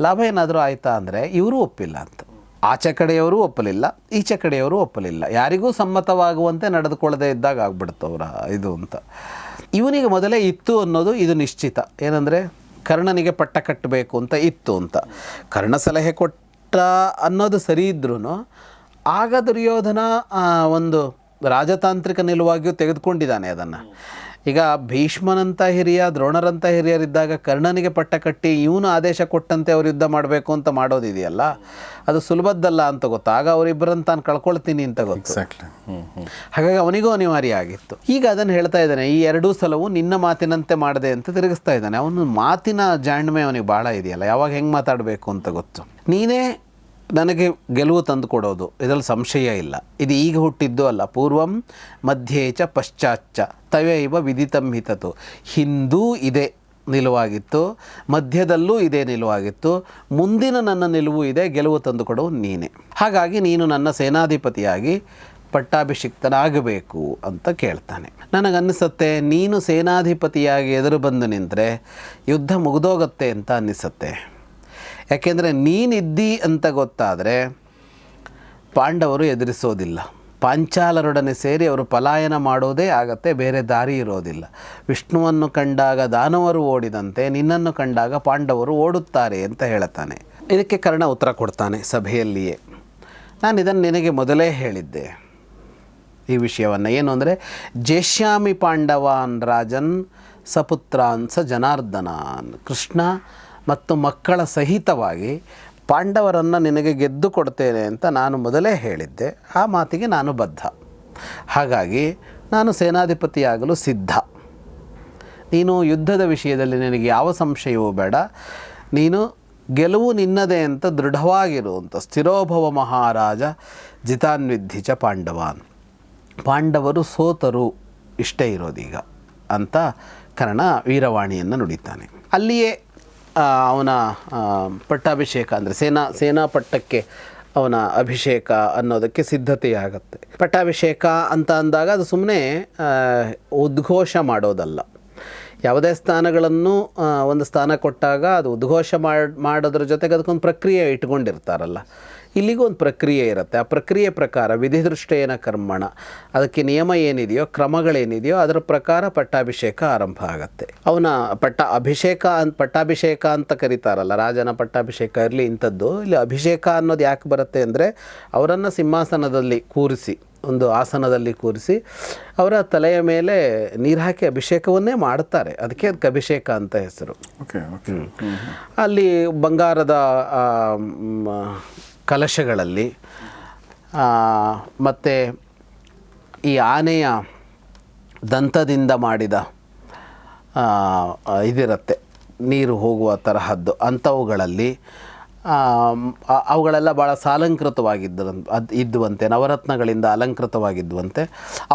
ಲಾಭ ಏನಾದರೂ ಆಯಿತಾ ಅಂದರೆ ಇವರು ಒಪ್ಪಿಲ್ಲ ಅಂತ. ಆಚೆ ಕಡೆಯವರು ಒಪ್ಪಲಿಲ್ಲ, ಈಚೆ ಕಡೆಯವರು ಒಪ್ಪಲಿಲ್ಲ. ಯಾರಿಗೂ ಸಮ್ಮತವಾಗುವಂತೆ ನಡೆದುಕೊಳ್ಳದೆ ಇದ್ದಾಗ ಆಗ್ಬಿಡ್ತು ಅವರ ಇದು ಅಂತ. ಇವನಿಗೆ ಮೊದಲೇ ಇತ್ತು ಅನ್ನೋದು ಇದು ನಿಶ್ಚಿತ. ಏನಂದರೆ, ಕರ್ಣನಿಗೆ ಪಟ್ಟ ಕಟ್ಟಬೇಕು ಅಂತ ಇತ್ತು ಅಂತ. ಕರ್ಣ ಸಲಹೆ ಕೊಟ್ಟ ಅನ್ನೋದು ಸರಿ ಇದ್ರೂ ಆಗ ದುರ್ಯೋಧನ ಒಂದು ರಾಜತಾಂತ್ರಿಕ ನಿಲುವಾಗಿಯೂ ತೆಗೆದುಕೊಂಡಿದ್ದಾನೆ ಅದನ್ನು. ಈಗ ಭೀಷ್ಮನಂತ ಹಿರಿಯ ದ್ರೋಣರಂಥ ಹಿರಿಯರಿದ್ದಾಗ ಕರ್ಣನಿಗೆ ಪಟ್ಟ ಕಟ್ಟಿ ಇವನು ಆದೇಶ ಕೊಟ್ಟಂತೆ ಅವ್ರು ಯುದ್ಧ ಮಾಡಬೇಕು ಅಂತ ಮಾಡೋದಿದೆಯಲ್ಲ? ಅದು ಸುಲಭದ್ದಲ್ಲ ಅಂತ ಗೊತ್ತು. ಆಗ ಅವರಿಬ್ಬರನ್ನು ತಾನು ಕಳ್ಕೊಳ್ತೀನಿ ಅಂತ ಗೊತ್ತು. ಹಾಗಾಗಿ ಅವನಿಗೂ ಅನಿವಾರ್ಯ ಆಗಿತ್ತು. ಈಗ ಅದನ್ನು ಹೇಳ್ತಾ ಇದ್ದಾನೆ ಈ ಎರಡೂ ಸಲವು ನಿನ್ನ ಮಾತಿನಂತೆ ಮಾಡಿದೆ ಅಂತ ತಿರುಗಿಸ್ತಾ ಇದ್ದಾನೆ. ಅವನು ಮಾತಿನ ಜಾಣ್ಮೆ ಅವನಿಗೆ ಭಾಳ ಇದೆಯಲ್ಲ ಯಾವಾಗ ಹೆಂಗೆ ಮಾತಾಡಬೇಕು ಅಂತ ಗೊತ್ತು. ನೀನೇ ನನಗೆ ಗೆಲುವು ತಂದು ಕೊಡೋದು, ಇದರಲ್ಲಿ ಸಂಶಯ ಇಲ್ಲ. ಇದು ಈಗ ಹುಟ್ಟಿದ್ದು ಅಲ್ಲ, ಪೂರ್ವಂ ಮಧ್ಯೇಚ ಪಶ್ಚಾಚ್ಚ ತವೈವ ವಿದಿತಂ ಹಿತತು. ಹಿಂದೂ ಇದೆ ನಿಲುವಾಗಿತ್ತು, ಮಧ್ಯದಲ್ಲೂ ಇದೇ ನಿಲುವಾಗಿತ್ತು, ಮುಂದಿನ ನನ್ನ ನಿಲುವು ಇದೆ, ಗೆಲುವು ತಂದು ನೀನೇ ನೀನೆ. ಹಾಗಾಗಿ ನೀನು ನನ್ನ ಸೇನಾಧಿಪತಿಯಾಗಿ ಪಟ್ಟಾಭಿಷಿಕ್ತನಾಗಬೇಕು ಅಂತ ಕೇಳ್ತಾನೆ. ನನಗನ್ನಿಸುತ್ತೆ, ನೀನು ಸೇನಾಧಿಪತಿಯಾಗಿ ಎದುರು ಬಂದು ನಿಂತರೆ, ಯುದ್ಧ ಮುಗಿದೋಗತ್ತೆ ಅಂತ ಅನ್ನಿಸುತ್ತೆ. ಯಾಕೆಂದರೆ ನೀನಿದ್ದಿ ಅಂತ ಗೊತ್ತಾದರೆ ಪಾಂಡವರು ಎದುರಿಸೋದಿಲ್ಲ. ಪಾಂಚಾಲರೊಡನೆ ಸೇರಿ ಅವರು ಪಲಾಯನ ಮಾಡೋದೇ ಆಗತ್ತೆ, ಬೇರೆ ದಾರಿ ಇರೋದಿಲ್ಲ. ವಿಷ್ಣುವನ್ನು ಕಂಡಾಗ ದಾನವರು ಓಡಿದಂತೆ ನಿನ್ನನ್ನು ಕಂಡಾಗ ಪಾಂಡವರು ಓಡುತ್ತಾರೆ ಅಂತ ಹೇಳ್ತಾನೆ. ಇದಕ್ಕೆ ಕರ್ಣ ಉತ್ತರ ಕೊಡ್ತಾನೆ ಸಭೆಯಲ್ಲಿಯೇ. ನಾನು ಇದನ್ನು ನಿನಗೆ ಮೊದಲೇ ಹೇಳಿದ್ದೆ. ಈ ವಿಷಯವನ್ನು ಏನು ಅಂದರೆ, ಜೇಷ್ಯಾಮಿ ಪಾಂಡವಾನ್ ರಾಜನ್ ಸಪುತ್ರಾನ್ ಸ ಜನಾರ್ದನಾನ್ ಕೃಷ್ಣ ಮತ್ತು ಮಕ್ಕಳ ಸಹಿತವಾಗಿ ಪಾಂಡವರನ್ನು ನಿನಗೆ ಗೆದ್ದು ಕೊಡ್ತೇನೆ ಅಂತ ನಾನು ಮೊದಲೇ ಹೇಳಿದ್ದೆ. ಆ ಮಾತಿಗೆ ನಾನು ಬದ್ಧ. ಹಾಗಾಗಿ ನಾನು ಸೇನಾಧಿಪತಿಯಾಗಲು ಸಿದ್ಧ. ನೀನು ಯುದ್ಧದ ವಿಷಯದಲ್ಲಿ ನಿನಗೆ ಯಾವ ಸಂಶಯವೂ ಬೇಡ. ನೀನು ಗೆಲುವು ನಿನ್ನದೇ ಅಂತ ದೃಢವಾಗಿರುವಂಥ ಸ್ಥಿರೋಭವ ಮಹಾರಾಜ ಜಿತಾನ್ವಿಧಿಚ ಪಾಂಡವಾನ್. ಪಾಂಡವರು ಸೋತರು. ಇಷ್ಟೇ ಇರೋದೀಗ ಅಂತ ಕರ್ಣ ವೀರವಾಣಿಯನ್ನು ನುಡಿತಾನೆ. ಅಲ್ಲಿಯೇ ಅವನ ಪಟ್ಟಾಭಿಷೇಕ ಅಂದರೆ ಸೇನಾ ಸೇನಾ ಪಟ್ಟಕ್ಕೆ ಅವನ ಅಭಿಷೇಕ ಅನ್ನೋದಕ್ಕೆ ಸಿದ್ಧತೆಯಾಗತ್ತೆ. ಪಟ್ಟಾಭಿಷೇಕ ಅಂತ ಅಂದಾಗ ಅದು ಸುಮ್ಮನೆ ಉದ್ಘೋಷ ಮಾಡೋದಲ್ಲ. ಯಾವುದೇ ಸ್ಥಾನಗಳನ್ನು ಒಂದು ಸ್ಥಾನ ಕೊಟ್ಟಾಗ ಅದು ಉದ್ಘೋಷ ಮಾಡಿ, ಮಾಡೋದ್ರ ಜೊತೆಗೆ ಅದಕ್ಕೊಂದು ಪ್ರಕ್ರಿಯೆ ಇಟ್ಕೊಂಡಿರ್ತಾರಲ್ಲ. ಇಲ್ಲಿಗೂ ಒಂದು ಪ್ರಕ್ರಿಯೆ ಇರುತ್ತೆ. ಆ ಪ್ರಕ್ರಿಯೆ ಪ್ರಕಾರ ವಿಧಿದೃಷ್ಟೇನ ಕರ್ಮಣ ಅದಕ್ಕೆ ನಿಯಮ ಏನಿದೆಯೋ ಕ್ರಮಗಳೇನಿದೆಯೋ ಅದರ ಪ್ರಕಾರ ಪಟ್ಟಾಭಿಷೇಕ ಆರಂಭ ಆಗುತ್ತೆ. ಅವನ ಪಟ್ಟ ಅಭಿಷೇಕ ಅಂತ ಪಟ್ಟಾಭಿಷೇಕ ಅಂತ ಕರೀತಾರಲ್ಲ ರಾಜನ ಪಟ್ಟಾಭಿಷೇಕ ಇರಲಿ ಇಂಥದ್ದು ಇಲ್ಲಿ ಅಭಿಷೇಕ ಅನ್ನೋದು ಯಾಕೆ ಬರುತ್ತೆ ಅಂದರೆ ಅವರನ್ನು ಸಿಂಹಾಸನದಲ್ಲಿ ಕೂರಿಸಿ ಒಂದು ಆಸನದಲ್ಲಿ ಕೂರಿಸಿ ಅವರ ತಲೆಯ ಮೇಲೆ ನೀರು ಹಾಕಿ ಅಭಿಷೇಕವನ್ನೇ ಮಾಡ್ತಾರೆ. ಅದಕ್ಕೆ ಅದಕ್ಕೆ ಅಭಿಷೇಕ ಅಂತ ಹೆಸರು. Okay okay. ಅಲ್ಲಿ ಬಂಗಾರದ ಕಲಶಗಳಲ್ಲಿ ಮತ್ತು ಈ ಆನೆಯ ದಂತದಿಂದ ಮಾಡಿದ ಇದಿರುತ್ತೆ, ನೀರು ಹೋಗುವ ತರಹದ್ದು, ಅಂಥವುಗಳಲ್ಲಿ ಅವುಗಳೆಲ್ಲ ಭಾಳ ಸಾಲಂಕೃತವಾಗಿದ್ದ ಅದು ಇದ್ದುವಂತೆ, ನವರತ್ನಗಳಿಂದ ಅಲಂಕೃತವಾಗಿದ್ದುವಂತೆ,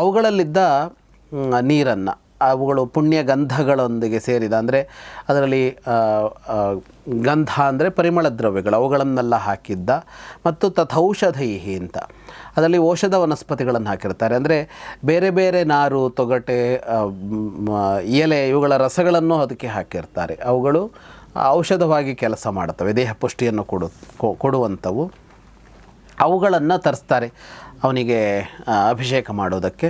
ಅವುಗಳಲ್ಲಿದ್ದ ನೀರನ್ನು ಅವುಗಳು ಪುಣ್ಯ ಗಂಧಗಳೊಂದಿಗೆ ಸೇರಿದ ಅಂದರೆ ಅದರಲ್ಲಿ ಗಂಧ ಅಂದರೆ ಪರಿಮಳ ದ್ರವ್ಯಗಳು, ಅವುಗಳನ್ನೆಲ್ಲ ಹಾಕಿದ್ದ. ಮತ್ತು ತಥೌಷಧೈಹಿ ಅಂತ. ಅದರಲ್ಲಿ ಔಷಧ ವನಸ್ಪತಿಗಳನ್ನು ಹಾಕಿರ್ತಾರೆ. ಅಂದರೆ ಬೇರೆ ಬೇರೆ ನಾರು, ತೊಗಟೆ ಎಲೆ, ಇವುಗಳ ರಸಗಳನ್ನು ಅದಕ್ಕೆ ಹಾಕಿರ್ತಾರೆ. ಅವುಗಳು ಔಷಧವಾಗಿ ಕೆಲಸ ಮಾಡುತ್ತವೆ, ದೇಹ ಪುಷ್ಟಿಯನ್ನು ಕೊಡು ಕೊಡುವಂಥವು. ಅವುಗಳನ್ನು ತರಿಸ್ತಾರೆ. ಅವನಿಗೆ ಅಭಿಷೇಕ ಮಾಡೋದಕ್ಕೆ.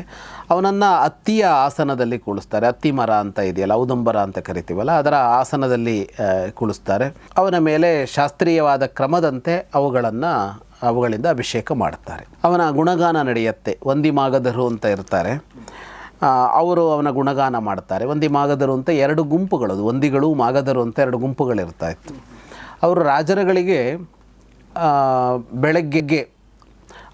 ಅವನನ್ನು ಅತ್ತಿಯ ಆಸನದಲ್ಲಿ ಕೂಳಿಸ್ತಾರೆ. ಅತ್ತಿ ಮರ ಅಂತ ಇದೆಯಲ್ಲ, ಔದಂಬರ ಅಂತ ಕರಿತೀವಲ್ಲ, ಅದರ ಆಸನದಲ್ಲಿ ಕೂಳಿಸ್ತಾರೆ. ಅವನ ಮೇಲೆ ಶಾಸ್ತ್ರೀಯವಾದ ಕ್ರಮದಂತೆ ಅವುಗಳನ್ನು, ಅವುಗಳಿಂದ ಅಭಿಷೇಕ ಮಾಡುತ್ತಾರೆ. ಅವನ ಗುಣಗಾನ ನಡೆಯುತ್ತೆ. ವಂದಿ ಮಾಗಧರು ಅಂತ ಇರ್ತಾರೆ. ಅವರು ಅವನ ಗುಣಗಾನ ಮಾಡ್ತಾರೆ. ಒಂದಿ ಮಾಗದರು ಅಂತ ಎರಡು ಗುಂಪುಗಳು ಒಂದಿಗಳು, ಮಾಗಧರು ಅಂತ ಎರಡು ಗುಂಪುಗಳಿರ್ತಾ ಇತ್ತು. ಅವರು ರಾಜರುಗಳಿಗೆ ಬೆಳಗ್ಗೆಗೆ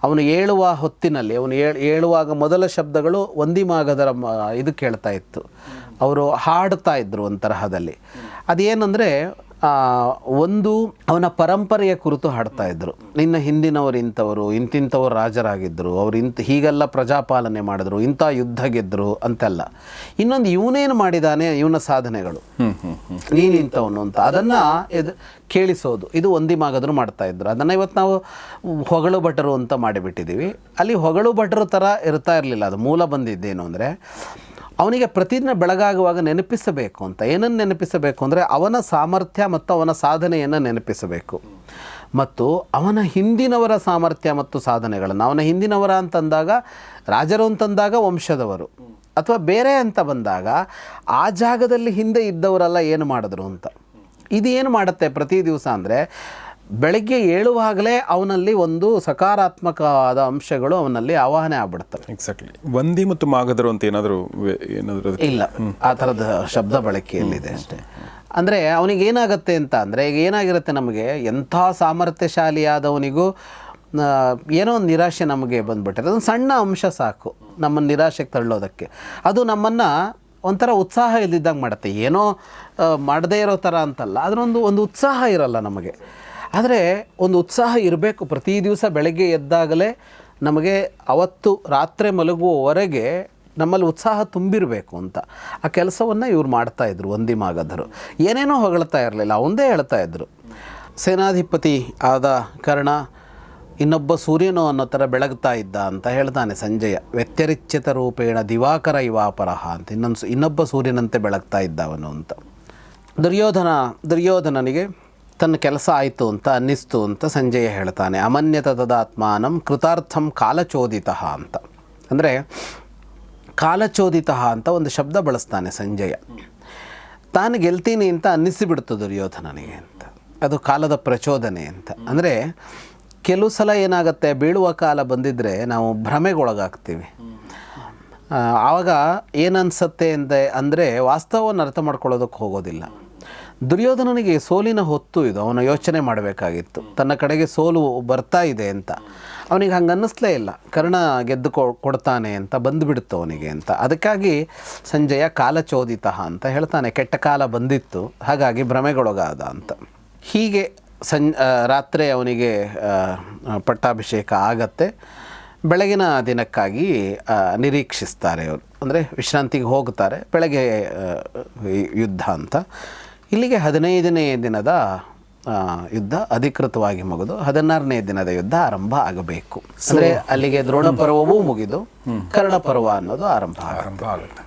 ಅವನು ಏಳುವ ಹೊತ್ತಿನಲ್ಲಿ, ಅವನು ಹೇಳುವಾಗ ಮೊದಲ ಶಬ್ದಗಳು ವಂದಿಮಾಗದರ ಇದು ಕೇಳ್ತಾ ಇತ್ತು. ಅವರು ಹಾಡ್ತಾ ಇದ್ರು ಒಂದು ತರಹದಲ್ಲಿ. ಅದೇನೆಂದರೆ ಒಂದು ಅವನ ಪರಂಪರೆಯ ಕುರಿತು ಹಾಡ್ತಾ ಇದ್ರು. ನಿನ್ನ ಹಿಂದಿನವರು ಇಂಥವರು ಇಂತಿಂಥವ್ರು ರಾಜರಾಗಿದ್ದರು ಅವ್ರು ಇಂಥ ಹೀಗೆಲ್ಲ ಪ್ರಜಾಪಾಲನೆ ಮಾಡಿದ್ರು ಇಂಥ ಯುದ್ಧ ಗೆದ್ದರು ಅಂತೆಲ್ಲ. ಇನ್ನೊಂದು ಇವನೇನು ಮಾಡಿದಾನೆ ಇವನ ಸಾಧನೆಗಳು. ನೀನು ಇಂಥವನು ಅಂತ. ಅದನ್ನು ಇದು ಕೇಳಿಸೋದು. ಇದು ಒಂದಿಮಾಗದ್ರು ಮಾಡ್ತಾ ಇದ್ರು. ಅದನ್ನು ಇವತ್ತು ನಾವು ಹೊಗಳು ಭಟರು ಅಂತ ಮಾಡಿಬಿಟ್ಟಿದ್ದೀವಿ. ಅಲ್ಲಿ ಹೊಗಳು ಭಟರು ಥರ ಇರ್ತಾ ಇರಲಿಲ್ಲ. ಅದು ಮೂಲ ಬಂದಿದ್ದೇನು ಅಂದರೆ ಅವನಿಗೆ ಪ್ರತಿದಿನ ಬೆಳಗಾಗುವಾಗ ನೆನಪಿಸಬೇಕು ಅಂತ. ಏನನ್ನು ನೆನಪಿಸಬೇಕು ಅಂದರೆ ಅವನ ಸಾಮರ್ಥ್ಯ ಮತ್ತು ಅವನ ಸಾಧನೆಯನ್ನು ನೆನಪಿಸಬೇಕು. ಮತ್ತು ಅವನ ಹಿಂದಿನವರ ಸಾಮರ್ಥ್ಯ ಮತ್ತು ಸಾಧನೆಗಳನ್ನು. ಅವನ ಹಿಂದಿನವರ ಅಂತಂದಾಗ ರಾಜರು ಅಂತಂದಾಗ ವಂಶದವರು. ಅಥವಾ ಬೇರೆ ಅಂತ ಬಂದಾಗ ಆ ಜಾಗದಲ್ಲಿ ಹಿಂದೆ ಇದ್ದವರೆಲ್ಲ ಏನು ಮಾಡಿದ್ರು ಅಂತ. ಇದು ಏನು ಮಾಡುತ್ತೆ ಪ್ರತಿ ದಿವಸ ಅಂದರೆ ಬೆಳಗ್ಗೆ ಏಳುವಾಗಲೇ ಅವನಲ್ಲಿ ಒಂದು ಸಕಾರಾತ್ಮಕವಾದ ಅಂಶಗಳು ಅವನಲ್ಲಿ ಆವಾಹನೆ ಆಗ್ಬಿಡ್ತವೆ. ಎಕ್ಸಾಕ್ಟ್ಲಿ ವಂದಿ ಮತ್ತು ಮಾಗದರು ಅಂತ ಏನಾದರೂ ಏನಾದರೂ ಇಲ್ಲ. ಆ ಥರದ ಶಬ್ದ ಬಳಕೆಯಲ್ಲಿದೆ ಅಷ್ಟೇ. ಅಂದರೆ ಅವನಿಗೆ ಏನಾಗುತ್ತೆ ಅಂತ ಅಂದರೆ ಈಗ ಏನಾಗಿರುತ್ತೆ ನಮಗೆ? ಎಂಥ ಸಾಮರ್ಥ್ಯಶಾಲಿಯಾದವನಿಗೂ ಏನೋ ಒಂದು ನಿರಾಶೆ ನಮಗೆ ಬಂದ್ಬಿಟ್ಟಿದೆ. ಅದೊಂದು ಸಣ್ಣ ಅಂಶ ಸಾಕು ನಮ್ಮನ್ನು ನಿರಾಶೆಗೆ ತಳ್ಳೋದಕ್ಕೆ. ಅದು ನಮ್ಮನ್ನು ಒಂಥರ ಉತ್ಸಾಹ ಇಲ್ದಿದ್ದಂಗೆ ಮಾಡುತ್ತೆ. ಏನೋ ಮಾಡದೇ ಇರೋ ಥರ ಅಂತಲ್ಲ. ಅದರೊಂದು ಒಂದು ಉತ್ಸಾಹ ಇರಲ್ಲ ನಮಗೆ. ಆದರೆ ಒಂದು ಉತ್ಸಾಹ ಇರಬೇಕು. ಪ್ರತಿ ದಿವಸ ಬೆಳಗ್ಗೆ ಎದ್ದಾಗಲೇ ನಮಗೆ ಅವತ್ತು ರಾತ್ರಿ ಮಲಗುವವರೆಗೆ ನಮ್ಮಲ್ಲಿ ಉತ್ಸಾಹ ತುಂಬಿರಬೇಕು ಅಂತ. ಆ ಕೆಲಸವನ್ನು ಇವ್ರು ಮಾಡ್ತಾಯಿದ್ರು ವಂದಿಮಾಗಧರು ಏನೇನೋ ಹೊಗಳ್ತಾ ಇರಲಿಲ್ಲ, ಅವಂದೇ ಹೇಳ್ತಾ ಇದ್ದರು ಸೇನಾಧಿಪತಿ ಆದ ಕರ್ಣ ಇನ್ನೊಬ್ಬ ಸೂರ್ಯನೋ ಅನ್ನೋ ಥರ ಬೆಳಗ್ತಾ ಇದ್ದ ಅಂತ ಹೇಳ್ತಾನೆ ಸಂಜಯ. ವ್ಯತ್ಯರಿಚ್ಯತ ರೂಪೇಣ ದಿವಾಕರ ಇವಾಪರಹ ಅಂತ. ಇನ್ನೊಂದು ಇನ್ನೊಬ್ಬ ಸೂರ್ಯನಂತೆ ಬೆಳಗ್ತಾ ಇದ್ದವನು ಅಂತ. ದುರ್ಯೋಧನ ದುರ್ಯೋಧನನಿಗೆ ತನ್ನ ಕೆಲಸ ಆಯಿತು ಅಂತ ಅನ್ನಿಸ್ತು ಅಂತ ಸಂಜಯ ಹೇಳ್ತಾನೆ. ಅಮನ್ಯತ ತದಾತ್ಮಾನಂ ಕೃತಾರ್ಥಂ ಕಾಲಚೋದಿತ ಅಂತ. ಅಂದರೆ ಕಾಲಚೋದಿತ ಅಂತ ಒಂದು ಶಬ್ದ ಬಳಸ್ತಾನೆ ಸಂಜಯ. ತಾನು ಗೆಲ್ತೀನಿ ಅಂತ ಅನ್ನಿಸಿಬಿಡ್ತು ದುರ್ಯೋಧನನಿಗೆ ಅಂತ. ಅದು ಕಾಲದ ಪ್ರಚೋದನೆ ಅಂತ. ಅಂದರೆ ಕೆಲವು ಸಲ ಏನಾಗುತ್ತೆ, ಬೀಳುವ ಕಾಲ ಬಂದಿದ್ದರೆ ನಾವು ಭ್ರಮೆಗೊಳಗಾಗ್ತೀವಿ. ಆವಾಗ ಏನನ್ಸತ್ತೆ ಅಂತ ಅಂದರೆ ವಾಸ್ತವವನ್ನು ಅರ್ಥ ಮಾಡ್ಕೊಳ್ಳೋದಕ್ಕೆ ಹೋಗೋದಿಲ್ಲ. ದುರ್ಯೋಧನನಿಗೆ ಸೋಲಿನ ಹೊತ್ತು ಇದು. ಅವನು ಯೋಚನೆ ಮಾಡಬೇಕಾಗಿತ್ತು. ತನ್ನ ಕಡೆಗೆ ಸೋಲು ಬರ್ತಾ ಇದೆ ಅಂತ. ಅವನಿಗೆ ಹಂಗೆ ಅನ್ನಿಸ್ಲೇ ಇಲ್ಲ. ಕರ್ಣ ಗೆದ್ದು ಕೊಡ್ತಾನೆ ಅಂತ ಬಂದುಬಿಡ್ತು ಅವನಿಗೆ ಅಂತ. ಅದಕ್ಕಾಗಿ ಸಂಜಯ ಕಾಲಚೋದಿತ ಅಂತ ಹೇಳ್ತಾನೆ. ಕೆಟ್ಟ ಕಾಲ ಬಂದಿತ್ತು. ಹಾಗಾಗಿ ಭ್ರಮೆಗೊಳಗಾದ ಅಂತ. ಹೀಗೆ ಸಂ ರಾತ್ರಿ ಅವನಿಗೆ ಪಟ್ಟಾಭಿಷೇಕ ಆಗತ್ತೆ. ಬೆಳಗಿನ ದಿನಕ್ಕಾಗಿ ನಿರೀಕ್ಷಿಸ್ತಾರೆ ಅವರು ಅಂದರೆ ವಿಶ್ರಾಂತಿಗೆ ಹೋಗ್ತಾರೆ ಬೆಳಗ್ಗೆ ಯುದ್ಧ ಅಂತ. ಇಲ್ಲಿಗೆ ಹದಿನೈದನೇ ದಿನದ ಯುದ್ಧ ಅಧಿಕೃತವಾಗಿ ಮುಗಿದು ಹದಿನಾರನೇ ದಿನದ ಯುದ್ಧ ಆರಂಭ ಆಗಬೇಕು. ಅಂದರೆ ಅಲ್ಲಿಗೆ ದ್ರೋಣ ಪರ್ವವೂ ಮುಗಿದು ಕರ್ಣ ಪರ್ವ ಅನ್ನೋದು ಆರಂಭ ಆರಂಭ ಆಗುತ್ತೆ.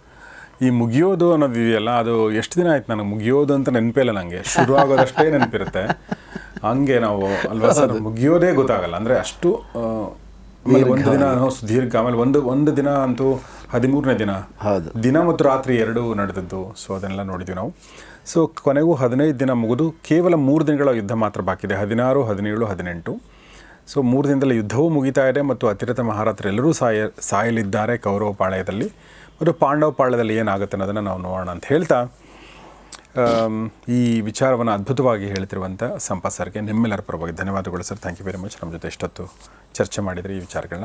ಈ ಮುಗಿಯೋದು ಅನ್ನೋದು ಇದೆಯಲ್ಲ ಅದು ಎಷ್ಟು ದಿನ ಆಯ್ತು ನನಗೆ ಮುಗಿಯೋದು ಅಂತ ನೆನಪಿಲ್ಲ ಇಲ್ಲ ನನಗೆ ಶುರು ಆಗೋದಷ್ಟೇ ನೆನಪಿರುತ್ತೆ. ಹಂಗೆ ನಾವು ಅಲ್ವಾ ಸರ್ ಮುಗಿಯೋದೇ ಗೊತ್ತಾಗಲ್ಲ. ಅಂದರೆ ಅಷ್ಟು ಒಂದು ದಿನ ಸುದೀರ್ಘ ಆಮೇಲೆ ಒಂದು ಒಂದು ದಿನ ಅಂತೂ ಹದಿಮೂರನೇ ದಿನ. ಹೌದು. ದಿನ ಮತ್ತು ರಾತ್ರಿ ಎರಡೂ ನಡೆದದ್ದು. ಸೊ ಅದನ್ನೆಲ್ಲ ನೋಡಿದ್ವಿ ನಾವು. ಸೊ ಕೊನೆಗೂ ಹದಿನೈದು ದಿನ ಮುಗಿದು ಕೇವಲ ಮೂರು ದಿನಗಳ ಯುದ್ಧ ಮಾತ್ರ ಬಾಕಿದೆ ಹದಿನಾರು ಹದಿನೇಳು ಹದಿನೆಂಟು. ಸೊ ಮೂರು ದಿನದಲ್ಲಿ ಯುದ್ಧವೂ ಮುಗಿತಾ ಇದೆ ಮತ್ತು ಅತಿರಥ ಎಲ್ಲರೂ ಸಾಯ ಸಾಯಲಿದ್ದಾರೆ ಕೌರವ ಪಾಳ್ಯದಲ್ಲಿ. ಮತ್ತು ಪಾಂಡವ ಪಾಳ್ಯದಲ್ಲಿ ಏನಾಗುತ್ತೆ ಅನ್ನೋದನ್ನು ನಾವು ನೋಡೋಣ ಅಂತ ಹೇಳ್ತಾ ಈ ವಿಚಾರವನ್ನು ಅದ್ಭುತವಾಗಿ ಹೇಳ್ತಿರುವಂಥ ಸಂಪ ಸರ್ಗೆ ನಿಮ್ಮೆಲ್ಲರ ಪರವಾಗಿ ಧನ್ಯವಾದಗಳು sir. Thank you very much ನಮ್ಮ ಜೊತೆ ಇಷ್ಟೊತ್ತು ಚರ್ಚೆ ಮಾಡಿದರೆ ಈ ವಿಚಾರಗಳನ್ನ.